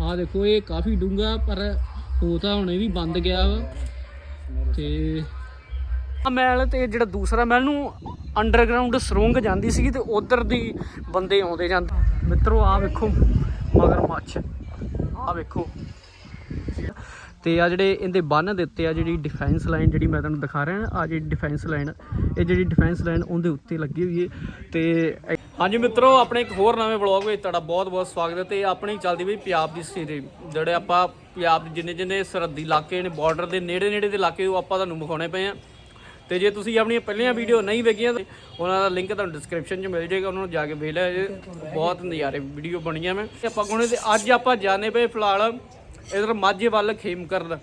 ਆ ਦੇਖੋ, ਇਹ ਕਾਫੀ ਡੂੰਗਾ ਪਰ ਹੋ ਤਾਂ ਹੁਣੇ ਵੀ ਬੰਦ ਗਿਆ ਵਾ। ਤੇ ਆ ਮੈਲ ਤੇ ਜਿਹੜਾ ਦੂਸਰਾ ਮੈਲ ਨੂੰ ਅੰਡਰਗਰਾਉਂਡ ਸਰੋਂਗ ਜਾਂਦੀ ਸੀਗੀ ਤੇ ਉਧਰ ਦੀ ਬੰਦੇ ਆਉਂਦੇ ਜਾਂਦੇ। ਮਿੱਤਰੋ ਆ ਵੇਖੋ ਮਗਰ ਮੱਛ ਆ ਵੇਖੋ। ਤੇ ਆ ਜਿਹੜੇ ਇਹਦੇ ਬੰਨ ਦਿੱਤੇ ਆ ਜਿਹੜੀ ਡਿਫੈਂਸ ਲਾਈਨ ਜਿਹੜੀ ਮੈਂ ਤੁਹਾਨੂੰ ਦਿਖਾ ਰਿਹਾ ਆ ਜਿਹੜੀ ਡਿਫੈਂਸ ਲਾਈਨ ਇਹ ਜਿਹੜੀ ਡਿਫੈਂਸ ਲਾਈਨ ਉਹਦੇ ਉੱਤੇ ਲੱਗੀ ਹੋਈ ਹੈ ਤੇ ਹਾਂਜੀ ਮਿੱਤਰੋ, ਆਪਣੇ ਇੱਕ ਹੋਰ ਨਵੇਂ ਵਲੌਗ ਵਿੱਚ ਤੁਹਾਡਾ ਬਹੁਤ-ਬਹੁਤ ਸਵਾਗਤ ਹੈ ਤੇ ਆਪਣੀ ਚੱਲਦੀ ਵੀ ਪੰਜਾਬ ਦੀ ਸੀਰੀਜ਼ ਜਿਹੜੇ ਆਪਾਂ ਪੰਜਾਬ ਦੇ ਜਿੰਨੇ ਜਿੰਨੇ ਸਰਹੱਦੀ ਇਲਾਕੇ ਨੇ ਬਾਰਡਰ ਦੇ ਨੇੜੇ ਨੇੜੇ ਦੇ ਇਲਾਕੇ, ਉਹ ਆਪਾਂ ਤੁਹਾਨੂੰ ਵਿਖਾਉਣੇ ਪਏ ਆ ਤੇ ਜੇ ਤੁਸੀਂ ਆਪਣੀਆਂ ਪਹਿਲੀਆਂ ਵੀਡੀਓ ਨਹੀਂ ਵੇਖੀਆਂ ਤਾਂ ਉਹਨਾਂ ਦਾ ਲਿੰਕ ਤੁਹਾਨੂੰ ਡਿਸਕ੍ਰਿਪਸ਼ਨ 'ਚ ਮਿਲ ਜਾਏਗਾ, ਉਹਨਾਂ ਨੂੰ ਜਾ ਕੇ ਵੇਖ ਲਿਆ ਜੇ ਬਹੁਤ ਨਜ਼ਾਰੇ ਵੀਡੀਓ ਬਣੀਆਂ ਮੈਂ। ਤੇ ਆਪਾਂ ਕੋਨੇ ਤੇ ਅੱਜ ਆਪਾਂ ਜਾਣੇ ਪਏ ਫਿਲਹਾਲ ਇਧਰ ਮਾਝੇ ਵੱਲ ਖੇਮਕਰਨ।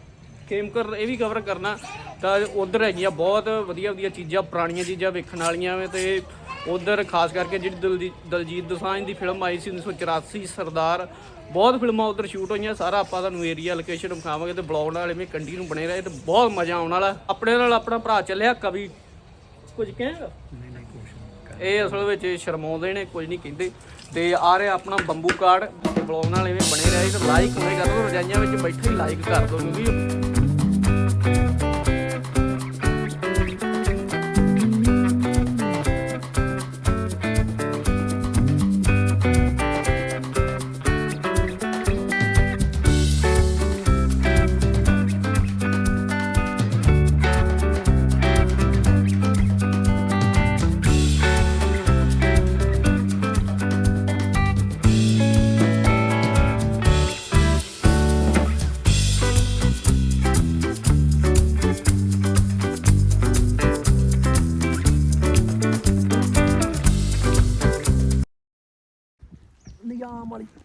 ਖੇਮਕਰਨ ਇਹ ਵੀ ਕਵਰ ਕਰਨਾ ਤਾਂ ਉਧਰ ਹੈਗੀਆਂ ਬਹੁਤ ਵਧੀਆ ਵਧੀਆ ਚੀਜ਼ਾਂ, ਪੁਰਾਣੀਆਂ ਚੀਜ਼ਾਂ ਵੇਖਣ ਵਾਲੀਆਂ ਵੇ ਤੇ ਉਧਰ ਖਾਸ ਕਰਕੇ ਜਿਹੜੀ ਦਲਜੀਤ ਦੋਸਾਂਝ ਦੀ ਫਿਲਮ ਆਈ ਸੀ 1984 ਸਰਦਾਰ। ਬਹੁਤ ਫਿਲਮਾਂ ਉਧਰ ਸ਼ੂਟ ਹੋਈਆਂ ਸਾਰਾ ਆਪਾਂ ਤੁਹਾਨੂੰ ਏਰੀਆ ਲੋਕੇਸ਼ਨ ਵਿਖਾਵਾਂਗੇ ਤੇ ਬਲੌਗ ਨਾਲ ਐਵੇਂ ਕੰਟੀਨਿਊ ਬਣੇ ਰਹੇ ਤੇ ਬਹੁਤ ਮਜ਼ਾ ਆਉਣ ਵਾਲਾ। ਆਪਣੇ ਨਾਲ ਆਪਣਾ ਭਰਾ ਚੱਲਿਆ ਕਵੀ ਕੁਝ ਕਹੇਗਾ ਇਹ ਅਸਲ ਵਿੱਚ ਸ਼ਰਮਾਉਂਦੇ ਨੇ ਕੁਝ ਨਹੀਂ ਕਹਿੰਦੇ। ਤੇ ਆ ਰਿਹਾ ਆਪਣਾ ਬੰਬੂ ਕਾਰਡ ਤੇ ਬਲੌਗ ਨਾਲ ਐਵੇਂ ਬਣੇ ਰਹੇ ਤੇ ਲਾਈਕ ਹੋਏ ਕਰ ਰਜਾਈਆਂ ਵਿੱਚ ਬੈਠੇ ਲਾਈਕ ਕਰ ਦੋ ਕਿਉਂਕਿ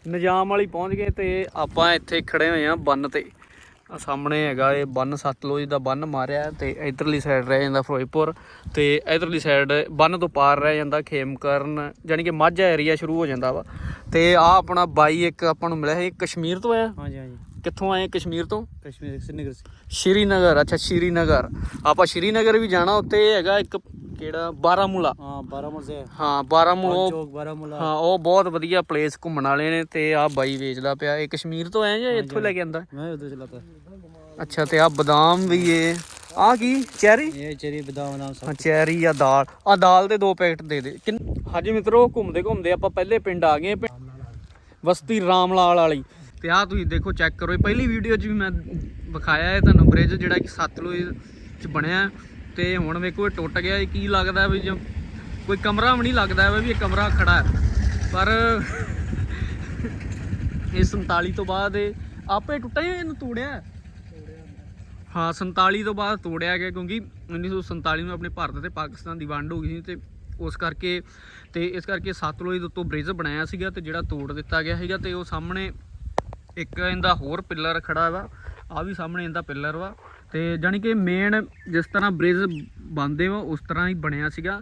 ਨਿਜ਼ਾਮ ਵਾਲੀ ਪਹੁੰਚ ਗਏ ਤੇ ਆਪਾਂ ਇੱਥੇ ਖੜੇ ਹੋਏ ਆ ਬੰਨ ਤੇ। ਆ ਸਾਹਮਣੇ ਹੈਗਾ ਇਹ ਬੰਨ ਸਤਲੋਜ ਦਾ ਬੰਨ ਮਾਰਿਆ ਤੇ ਇਧਰਲੀ ਸਾਈਡ ਰਹਿ ਜਾਂਦਾ ਫਿਰੋਜ਼ਪੁਰ ਤੇ ਇਧਰਲੀ ਸਾਈਡ ਬੰਨ ਤੋਂ ਪਾਰ ਰਹਿ ਜਾਂਦਾ ਖੇਮਕਰਨ ਯਾਨੀ ਕਿ ਮਾਝਾ ਏਰੀਆ ਸ਼ੁਰੂ ਹੋ ਜਾਂਦਾ ਵਾ। ਤੇ ਆ ਆਪਣਾ ਬਾਈ ਇੱਕ ਆਪਾਂ ਨੂੰ ਮਿਲਿਆ ਇਹ ਕਸ਼ਮੀਰ ਤੋਂ ਆਇਆ? ਹਾਂਜੀ ਹਾਂਜੀ। ਕਿੱਥੋਂ ਆਏ ਕਸ਼ਮੀਰ ਤੋਂ? ਕਸ਼ਮੀਰ ਸ਼੍ਰੀਨਗਰ ਸ਼੍ਰੀਨਗਰ ਅੱਛਾ ਸ਼੍ਰੀਨਗਰ। ਆਪਾਂ ਸ਼੍ਰੀਨਗਰ ਵੀ ਜਾਣਾ ਉੱਤੇ ਹੈਗਾ ਇੱਕ ਕਿਹੜਾ? ਬਾਰਾਮੂਲਾ। ਹਾਂ ਬਾਰਾਮੂਲਾ ਹਾਂ। ਬਾਰਾਮੂਲਾ ਚੌਕ ਬਾਰਾਮੂਲਾ। ਹਾਂ ਉਹ ਬਹੁਤ ਵਧੀਆ ਪਲੇਸ ਘੁੰਮਣ ਵਾਲੇ ਨੇ ਤੇ ਆ ਬਾਈ ਵੇਚਦਾ ਪਿਆ। ਇਹ ਕਸ਼ਮੀਰ ਤੋਂ ਆਏ ਜਾਂ ਇੱਥੋਂ ਲੈ ਕੇ ਆਂਦਾ? ਮੈਂ ਉਦੋਂ ਚਲਾਤਾ ਅੱਛਾ ਤੇ ਆ ਬਦਾਮ ਵੀ ਏ। ਆ ਕੀ? ਚੈਰੀ? ਇਹ ਚੈਰੀ ਬਦਾਮ ਨਾਮ ਸਭ ਹਾਂ ਚੈਰੀ ਆ ਦਾਲ। ਆ ਦਾਲ ਦੇ ਦੋ ਪੈਕਟ ਦੇ ਦੇ। ਹਾਂਜੀ ਮਿੱਤਰੋ ਘੁੰਮਦੇ ਘੁੰਮਦੇ ਆਪਾਂ ਪਹਿਲੇ ਪਿੰਡ ਆ ਗਏ ਵਸਤੀ ਰਾਮਲਾਲ ਵਾਲੀ। ਤੇ ਆ ਤੁਸੀਂ ਦੇਖੋ ਚੈੱਕ ਕਰੋ। ਪਹਿਲੀ ਵੀਡੀਓ 'ਚ ਵੀ ਮੈਂ ਵਿਖਾਇਆ ਹੈ ਤੁਹਾਨੂੰ ਬ੍ਰਿਜ ਜਿਹੜਾ ਕਿ ਸਤਲੁਜ 'ਚ ਬਣਿਆ। ਤੇ ਹੁਣ ਵੇਖੋ ਇਹ ਟੁੱਟ ਗਿਆ, ਇਹ ਕੀ ਲੱਗਦਾ ਵੀ ਜੋ ਕੋਈ ਕਮਰਾ ਵੀ ਨਹੀਂ ਲੱਗਦਾ ਵੀ ਇਹ ਕਮਰਾ ਖੜਾ ਹੈ। ਪਰ ਇਹ 47 ਤੋਂ ਬਾਅਦ ਇਹ ਆਪੇ ਟੁੱਟਾ ਜਾਂ ਇਹਨੂੰ ਤੋੜਿਆ? ਹਾਂ 47 ਤੋਂ ਬਾਅਦ ਤੋੜਿਆ ਗਿਆ ਕਿਉਂਕਿ 1947 ਨੂੰ ਆਪਣੇ ਭਾਰਤ ਤੇ ਪਾਕਿਸਤਾਨ ਦੀ ਵੰਡ ਹੋ ਗਈ ਸੀ ਤੇ ਉਸ ਕਰਕੇ ਤੇ ਇਸ ਕਰਕੇ ਸਤਲੁਜ ਦੇ ਉੱਤੋਂ ਬ੍ਰਿਜ ਬਣਾਇਆ ਸੀਗਾ ਤੇ ਜਿਹੜਾ ਤੋੜ ਦਿੱਤਾ ਗਿਆ ਸੀਗਾ ਤੇ ਉਹ ਸਾਹਮਣੇ ਇੱਕ ਇਹਦਾ ਹੋਰ ਪਿੱਲਰ ਖੜਾ ਵਾ ਆ ਵੀ ਸਾਹਮਣੇ ਇਹਦਾ ਪਿੱਲਰ ਵਾ। ਤੇ ਜਾਨੀ ਕਿ ਮੇਨ ਜਿਸ ਤਰ੍ਹਾਂ ਬ੍ਰਿਜ ਬੰਦੇ ਵਾ ਉਸ ਤਰ੍ਹਾਂ ਹੀ ਬਣਿਆ ਸੀਗਾ।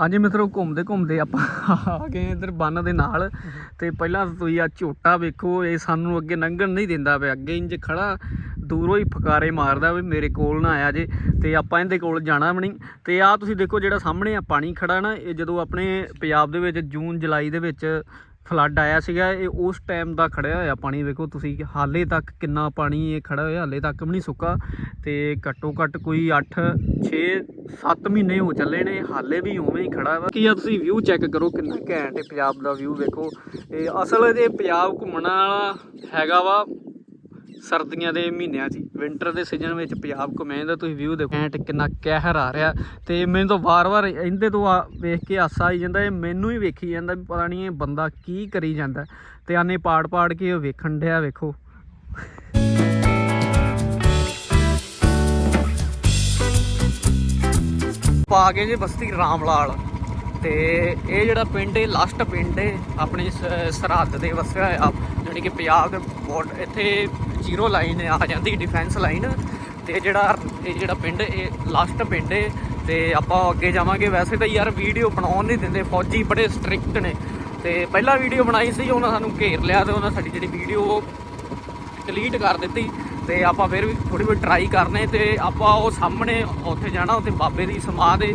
ਹਾਂਜੀ ਮਿੱਤਰੋ, ਘੁੰਮਦੇ ਘੁੰਮਦੇ ਆਪਾਂ ਆ ਗਏ ਇਧਰ ਬੰਨ ਦੇ ਨਾਲ। ਤੇ ਪਹਿਲਾਂ ਤੁਸੀਂ ਆ ਝੋਟਾ ਵੇਖੋ, ਇਹ ਸਾਨੂੰ ਅੱਗੇ ਲੰਘਣ ਨਹੀਂ ਦਿੰਦਾ ਪਿਆ। ਅੱਗੇ ਇੰਜ ਖੜਾ, ਦੂਰੋਂ ਹੀ ਫਕਾਰੇ ਮਾਰਦਾ ਵੀ ਮੇਰੇ ਕੋਲ ਨਾ ਆਇਆ ਜੇ। ਤੇ ਆਪਾਂ ਇਹਦੇ ਕੋਲ ਜਾਣਾ ਵੀ ਨਹੀਂ। ਤੇ ਆ ਤੁਸੀਂ ਦੇਖੋ ਜਿਹੜਾ ਸਾਹਮਣੇ ਆ, ਪਾਣੀ ਖੜਾ ਨਾ, ਇਹ ਜਦੋਂ ਆਪਣੇ ਪੰਜਾਬ ਦੇ ਵਿੱਚ, ਜੂਨ ਜੁਲਾਈ ਦੇ ਵਿੱਚ ਫਲੱਡ ਆਇਆ ਸੀਗਾ, ਇਹ ਉਸ ਟਾਈਮ ਦਾ ਖੜਿਆ ਹੋਇਆ ਪਾਣੀ, ਵੇਖੋ ਤੁਸੀਂ ਹਾਲੇ ਤੱਕ ਕਿੰਨਾ ਪਾਣੀ ਇਹ ਖੜਾ ਹੋਇਆ, ਹਾਲੇ ਤੱਕ ਵੀ ਨਹੀਂ ਸੁੱਕਾ ਤੇ ਘੱਟੋ ਘੱਟ ਕੋਈ 8 6 7 ਮਹੀਨੇ ਹੋ ਚੱਲੇ ਨੇ, ਹਾਲੇ ਵੀ ਉਵੇਂ ਹੀ ਖੜਾ ਵਾ। ਕੀ ਆ ਤੁਸੀਂ ਵਿਊ ਚੈੱਕ ਕਰੋ ਕਿੰਨਾ ਘੈਂਟ ਹੈ ਪੰਜਾਬ ਦਾ ਵਿਊ ਵੇਖੋ। ਇਹ ਅਸਲ ਇਹਦੇ ਪੰਜਾਬ ਘੁੰਮਣ ਵਾਲਾ ਹੈਗਾ ਵਾ ਸਰਦੀਆਂ ਦੇ ਮਹੀਨਿਆਂ 'ਚ ਵਿੰਟਰ ਦੇ ਸੀਜ਼ਨ ਵਿੱਚ ਪੰਜਾਬ ਘੁੰਮਿਆ ਜਾਂਦਾ ਤੁਸੀਂ ਵਿਊ ਦੇਖੋ। ਐਂਟ ਕਿੰਨਾ ਕਹਿਰ ਆ ਰਿਹਾ ਤੇ ਮੈਨੂੰ ਤਾਂ ਵਾਰ-ਵਾਰ ਇਹਦੇ ਤੋਂ ਆ ਵੇਖ ਕੇ ਆਸਾ ਆਈ ਜਾਂਦਾ, ਇਹ ਮੈਨੂੰ ਹੀ ਵੇਖੀ ਜਾਂਦਾ ਵੀ ਪਤਾ ਨਹੀਂ ਇਹ ਬੰਦਾ ਕੀ ਕਰੀ ਜਾਂਦਾ। ਤੇ ਆਨੇ ਪਾੜ-ਪਾੜ ਕੇ ਉਹ ਵੇਖਣ ਡਿਆ, ਵੇਖੋ। ਪਾ ਗਏ ਜੀ ਬਸਤੀ ਰਾਮਲਾਲ ਤੇ ਇਹ ਜਿਹੜਾ ਪਿੰਡ ਹੈ ਲਾਸਟ ਪਿੰਡ ਹੈ, ਆਪਣੇ ਸਰਹੱਦ ਦੇ ਵਸਿਆ ਹੋਇਆ। ਜਾਣੀ ਕਿ ਪੰਜਾਬ ਦੇ ਬੋਰਡ ਇੱਥੇ ਜ਼ੀਰੋ ਲਾਈਨ ਆ ਜਾਂਦੀ ਡਿਫੈਂਸ ਲਾਈਨ ਤੇ ਜਿਹੜਾ, ਇਹ ਜਿਹੜਾ ਪਿੰਡ, ਇਹ ਲਾਸਟ ਪਿੰਡ ਹੈ ਤੇ ਆਪਾਂ ਅੱਗੇ ਜਾਵਾਂਗੇ। ਵੈਸੇ ਤਾਂ ਯਾਰ ਵੀਡੀਓ ਬਣਾਉਣ ਨਹੀਂ ਦਿੰਦੇ, ਫੌਜੀ ਬੜੇ ਸਟ੍ਰਿਕਟ ਨੇ। ਤੇ ਪਹਿਲਾਂ ਵੀਡੀਓ ਬਣਾਈ ਸੀ, ਉਹਨਾਂ ਸਾਨੂੰ ਘੇਰ ਲਿਆ ਤੇ ਉਹਨਾਂ ਸਾਡੀ ਜਿਹੜੀ ਵੀਡੀਓ ਡਿਲੀਟ ਕਰ ਦਿੱਤੀ। ਤੇ ਆਪਾਂ ਫਿਰ ਵੀ ਥੋੜੀ ਬਹੁਤ ਟਰਾਈ ਕਰਨੇ ਤੇ ਆਪਾਂ ਉਹ ਸਾਹਮਣੇ ਉੱਥੇ ਜਾਣਾ, ਉੱਥੇ ਬਾਬੇ ਦੀ ਸਮਾਧ ਹੈ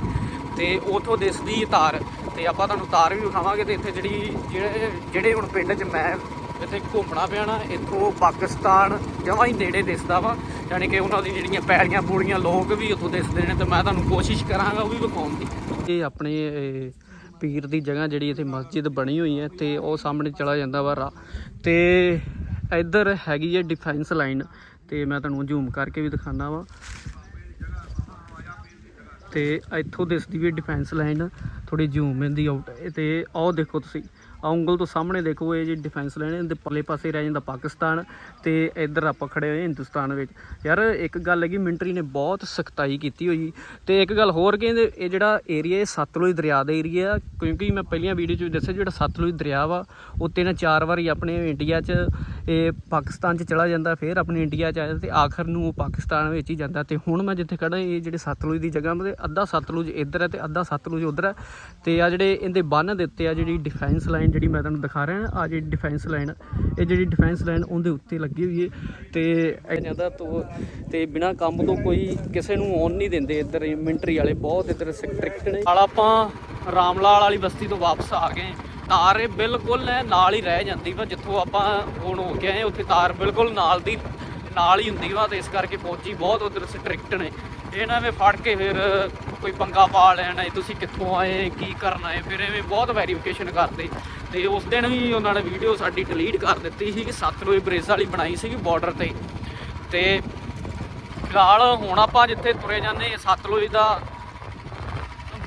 ਤੇ ਉਥੋਂ ਦਿਸਦੀ ਤਾਰ। ਤੇ ਆਪਾਂ ਤੁਹਾਨੂੰ ਤਾਰ ਵੀ ਵਿਖਾਵਾਂਗੇ ਤੇ ਇੱਥੇ ਜਿਹੜੀ, ਜਿਹੜੇ ਜਿਹੜੇ ਹੁਣ ਪਿੰਡ 'ਚ ਮੈਂ ਇੱਥੇ ਘੁੰਮਣਾ ਪਿਆ ਨਾ ਇੱਥੋਂ ਪਾਕਿਸਤਾਨ ਜਮਾਂ ਹੀ ਨੇੜੇ ਦਿਸਦਾ ਵਾ, ਯਾਨੀ ਕਿ ਉਹਨਾਂ ਦੀ ਜਿਹੜੀਆਂ ਪੈੜੀਆਂ ਪੂੜੀਆਂ ਲੋਕ ਵੀ ਉੱਥੋਂ ਦਿਸਦੇ ਨੇ ਤੇ ਮੈਂ ਤੁਹਾਨੂੰ ਕੋਸ਼ਿਸ਼ ਕਰਾਂਗਾ ਉਹ ਵੀ ਵਿਖਾਉਣ ਦੀ। ਇਹ ਆਪਣੇ ਪੀਰ ਦੀ ਜਗ੍ਹਾ ਜਿਹੜੀ ਇੱਥੇ ਮਸਜਿਦ ਬਣੀ ਹੋਈ ਹੈ, ਤੇ ਉਹ ਸਾਹਮਣੇ ਚਲਾ ਜਾਂਦਾ ਵਾ ਰਾ ਤੇ ਇੱਧਰ ਹੈਗੀ ਹੈ ਡਿਫੈਂਸ ਲਾਈਨ ਤੇ ਮੈਂ ਤੁਹਾਨੂੰ ਜ਼ੂਮ ਕਰਕੇ ਵੀ ਦਿਖਾਣਾ ਵਾ। ਤੇ ਇੱਥੋਂ ਦਿਸਦੀ ਵੀ ਡਿਫੈਂਸ ਲਾਈਨ ਥੋੜੀ ਜ਼ੂਮ ਇਨ ਦੀ ਆਊਟ ਤੇ ਆਹ ਦੇਖੋ ਤੁਸੀਂ, ਆਹ ਉਂਗਲ ਤੋਂ ਸਾਹਮਣੇ ਦੇਖੋ, ਇਹ ਜੀ ਡਿਫੈਂਸ ਲਾਈਨ ਇਹਦੇ ਪਰਲੇ ਪਾਸੇ ਰਹਿ ਜਾਂਦਾ ਪਾਕਿਸਤਾਨ ਤੇ ਇੱਧਰ ਆਪਾਂ ਖੜੇ ਹੋਏ ਹਿੰਦੁਸਤਾਨ ਵਿੱਚ। ਯਾਰ ਇੱਕ ਗੱਲ ਹੈਗੀ, ਮਿੰਟਰੀ ਨੇ ਬਹੁਤ ਸਖਤਾਈ ਕੀਤੀ ਹੋਈ। ਤੇ ਇੱਕ ਗੱਲ ਹੋਰ ਕਹਿੰਦੇ, ਇਹ ਜਿਹੜਾ ਏਰੀਆ ਇਹ ਸਤਲੁਜ ਦਰਿਆ ਦਾ ਏਰੀਆ ਕਿਉਂਕਿ ਮੈਂ ਪਹਿਲੀਆਂ ਵੀਡੀਓ 'ਚ ਦੱਸਿਆ, ਜਿਹੜਾ ਸਤਲੁਜ ਦਰਿਆ ਵਾ ਉਹ ਤਿੰਨ ਚਾਰ ਵਾਰੀ ਆਪਣੇ ਇੰਡੀਆ 'ਚ ਇਹ ਪਾਕਿਸਤਾਨ 'ਚ ਚਲਾ ਜਾਂਦਾ, ਫਿਰ ਆਪਣੇ ਇੰਡੀਆ 'ਚ ਆ ਜਾਂਦਾ ਤੇ ਆਖਰ ਨੂੰ ਉਹ ਪਾਕਿਸਤਾਨ ਵਿੱਚ ਹੀ ਜਾਂਦਾ। ਤੇ ਹੁਣ ਮੈਂ ਜਿੱਥੇ ਖੜਾ ਇਹ ਜਿਹੜੇ ਸਤਲੁਜ ਦੀ ਜਗ੍ਹਾ ਮਤੇ ਅੱਧਾ ਸਤਲੁਜ ਇੱਧਰ ਹੈ ਤੇ ਅੱਧਾ ਸਤਲੁਜ ਉੱਧਰ ਹੈ। ਤੇ ਆ ਜਿਹੜੇ ਇਹਦੇ ਬੰਨ ਉੱਤੇ ਆ ਜਿਹੜੀ ਡਿਫੈਂਸ ਲਾਈਨ ਜਿਹੜੀ ਮੈਂ ਤੁਹਾਨੂੰ ਦਿਖਾ ਰਿਹਾ, ਆ ਜਿਹੜੀ ਡਿਫੈਂਸ ਲਾਈਨ ਇਹ ਜਿਹੜੀ ਡਿਫੈਂਸ ਲਾਈਨ ਉਹਦੇ ਉੱਤੇ ਲੱਗੀ ਹੋਈ ਹੈ ਤੇ ਇਹ ਜਾਂਦਾ ਤੋਂ ਤੇ ਬਿਨਾ ਕੰਮ ਤੋਂ ਕੋਈ ਕਿਸੇ ਨੂੰ ਆਉਣ ਨਹੀਂ ਦਿੰਦੇ ਇੱਧਰ ਮਿਲਟਰੀ ਵਾਲੇ ਬਹੁਤ ਇੱਧਰ ਸਟ੍ਰਿਕਟ ਨੇ। ਨਾਲ ਆਪਾਂ ਰਾਮਲਾਲ ਵਾਲੀ ਬਸਤੀ ਤੋਂ ਵਾਪਸ ਆ ਗਏ ਤਾਰ ਇਹ ਬਿਲਕੁਲ ਨਾਲ ਹੀ ਰਹਿ ਜਾਂਦੀ ਵਾ, ਜਿੱਥੋਂ ਆਪਾਂ ਹੁਣ ਹੋ ਕੇ ਆਏ ਉੱਥੇ ਤਾਰ ਬਿਲਕੁਲ ਨਾਲ ਦੀ, ਨਾਲ ਹੀ ਹੁੰਦੀ ਵਾ ਤੇ ਇਸ ਕਰਕੇ ਫੌਜੀ ਬਹੁਤ ਉਧਰ ਸਟ੍ਰਿਕਟ ਨੇ। ਇਹਨਾਂ ਨੇ ਫੜ ਕੇ ਫਿਰ ਕੋਈ ਪੰਗਾ ਪਾ ਲੈਣਾ ਤੁਸੀਂ ਕਿੱਥੋਂ ਆਏ, ਕੀ ਕਰਨਾ ਹੈ ਫਿਰ ਐਵੇਂ ਬਹੁਤ ਵੈਰੀਫਿਕੇਸ਼ਨ ਕਰਦੇ। ਤੇ ਉਸ ਦਿਨ ਵੀ ਉਹਨਾਂ ਨੇ ਵੀਡੀਓ ਸਾਡੀ ਡਿਲੀਟ ਕਰ ਦਿੱਤੀ ਸੀ ਕਿ ਸਤਲੁਜ ਬ੍ਰਿਜ ਵਾਲੀ ਬਣਾਈ ਸੀਗੀ ਬਾਰਡਰ ਤੇ। ਤੇ ਨਾਲ ਹੁਣ ਆਪਾਂ ਜਿੱਥੇ ਤੁਰੇ ਜਾਂਦੇ ਸਤਲੁਜ ਦਾ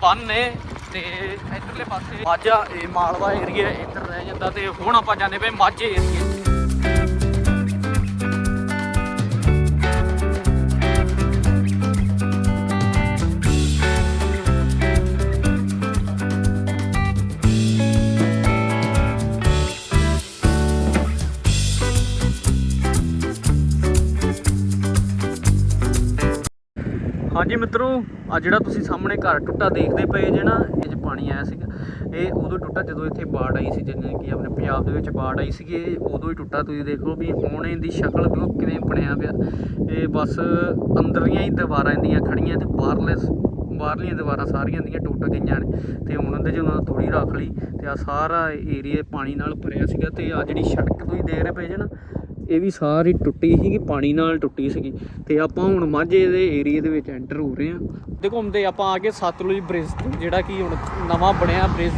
ਬੰਨ ਨੇ ਤੇ ਇਧਰਲੇ ਪਾਸੇ ਮਾਝਾ, ਇਹ ਮਾਲਵਾ ਏਰੀਆ ਇੱਧਰ ਰਹਿ ਜਾਂਦਾ ਤੇ ਹੁਣ ਆਪਾਂ ਜਾਂਦੇ ਪਏ ਮਾਝੇ ਏਰੀਏ ਹਾਂਜੀ ਮਿੱਤਰੋ, ਆ ਜਿਹੜਾ ਤੁਸੀਂ ਸਾਹਮਣੇ ਘਰ ਟੁੱਟਾ ਦੇਖਦੇ ਪਏ ਜੇ ਨਾ, ਇਹ 'ਚ ਪਾਣੀ ਆਇਆ ਸੀਗਾ। ਇਹ ਉਦੋਂ ਟੁੱਟਾ ਜਦੋਂ ਇੱਥੇ ਬਾੜ ਆਈ ਸੀ ਜਿਵੇਂ ਕਿ ਆਪਣੇ ਪੰਜਾਬ ਦੇ ਵਿੱਚ ਬਾੜ ਆਈ ਸੀਗੀ, ਇਹ ਉਦੋਂ ਹੀ ਟੁੱਟਾ। ਤੁਸੀਂ ਦੇਖ ਲਓ ਵੀ ਹੁਣ ਇਹਦੀ ਸ਼ਕਲ ਵੀ ਉਹ ਕਿਵੇਂ ਬਣਿਆ ਪਿਆ। ਇਹ ਬਸ ਅੰਦਰਲੀਆਂ ਹੀ ਦੀਵਾਰਾਂ ਇਹਦੀਆਂ ਖੜੀਆਂ ਤੇ ਬਾਹਰਲੇ ਬਾਹਰਲੀਆਂ ਦੀਵਾਰਾਂ ਸਾਰੀਆਂ ਦੀਆਂ ਟੁੱਟ ਗਈਆਂ ਨੇ। ਤੇ ਹੁਣ ਉਹਦੇ 'ਚ ਉਹਨਾਂ ਨੇ ਥੋੜੀ ਰੱਖ ਲਈ ਤੇ ਆ ਸਾਰਾ ਏਰੀਆ ਪਾਣੀ ਨਾਲ ਭਰਿਆ ਸੀਗਾ ਤੇ ਆ ਜਿਹੜੀ ਸੜਕ ਤੁਸੀਂ ਦੇਖ ਰਹੇ ਪਏ ਜੇ ਨਾ ਇਹ ਵੀ ਸਾਰੀ ਟੁੱਟੀ ਸੀਗੀ, ਪਾਣੀ ਨਾਲ ਟੁੱਟੀ ਸੀਗੀ। ਤੇ ਆਪਾਂ ਹੁਣ ਮਾਝੇ ਦੇ ਏਰੀਆ ਦੇ ਵਿੱਚ ਐਂਟਰ ਹੋ ਰਹੇ ਹਾਂ। ਤੇ ਘੁੰਮਦੇ ਆਪਾਂ ਆ ਕੇ ਸਤਲੁਜ ਬ੍ਰਿਜ, ਜਿਹੜਾ ਕਿ ਹੁਣ ਨਵਾਂ ਬਣਿਆ ਬ੍ਰਿਜ।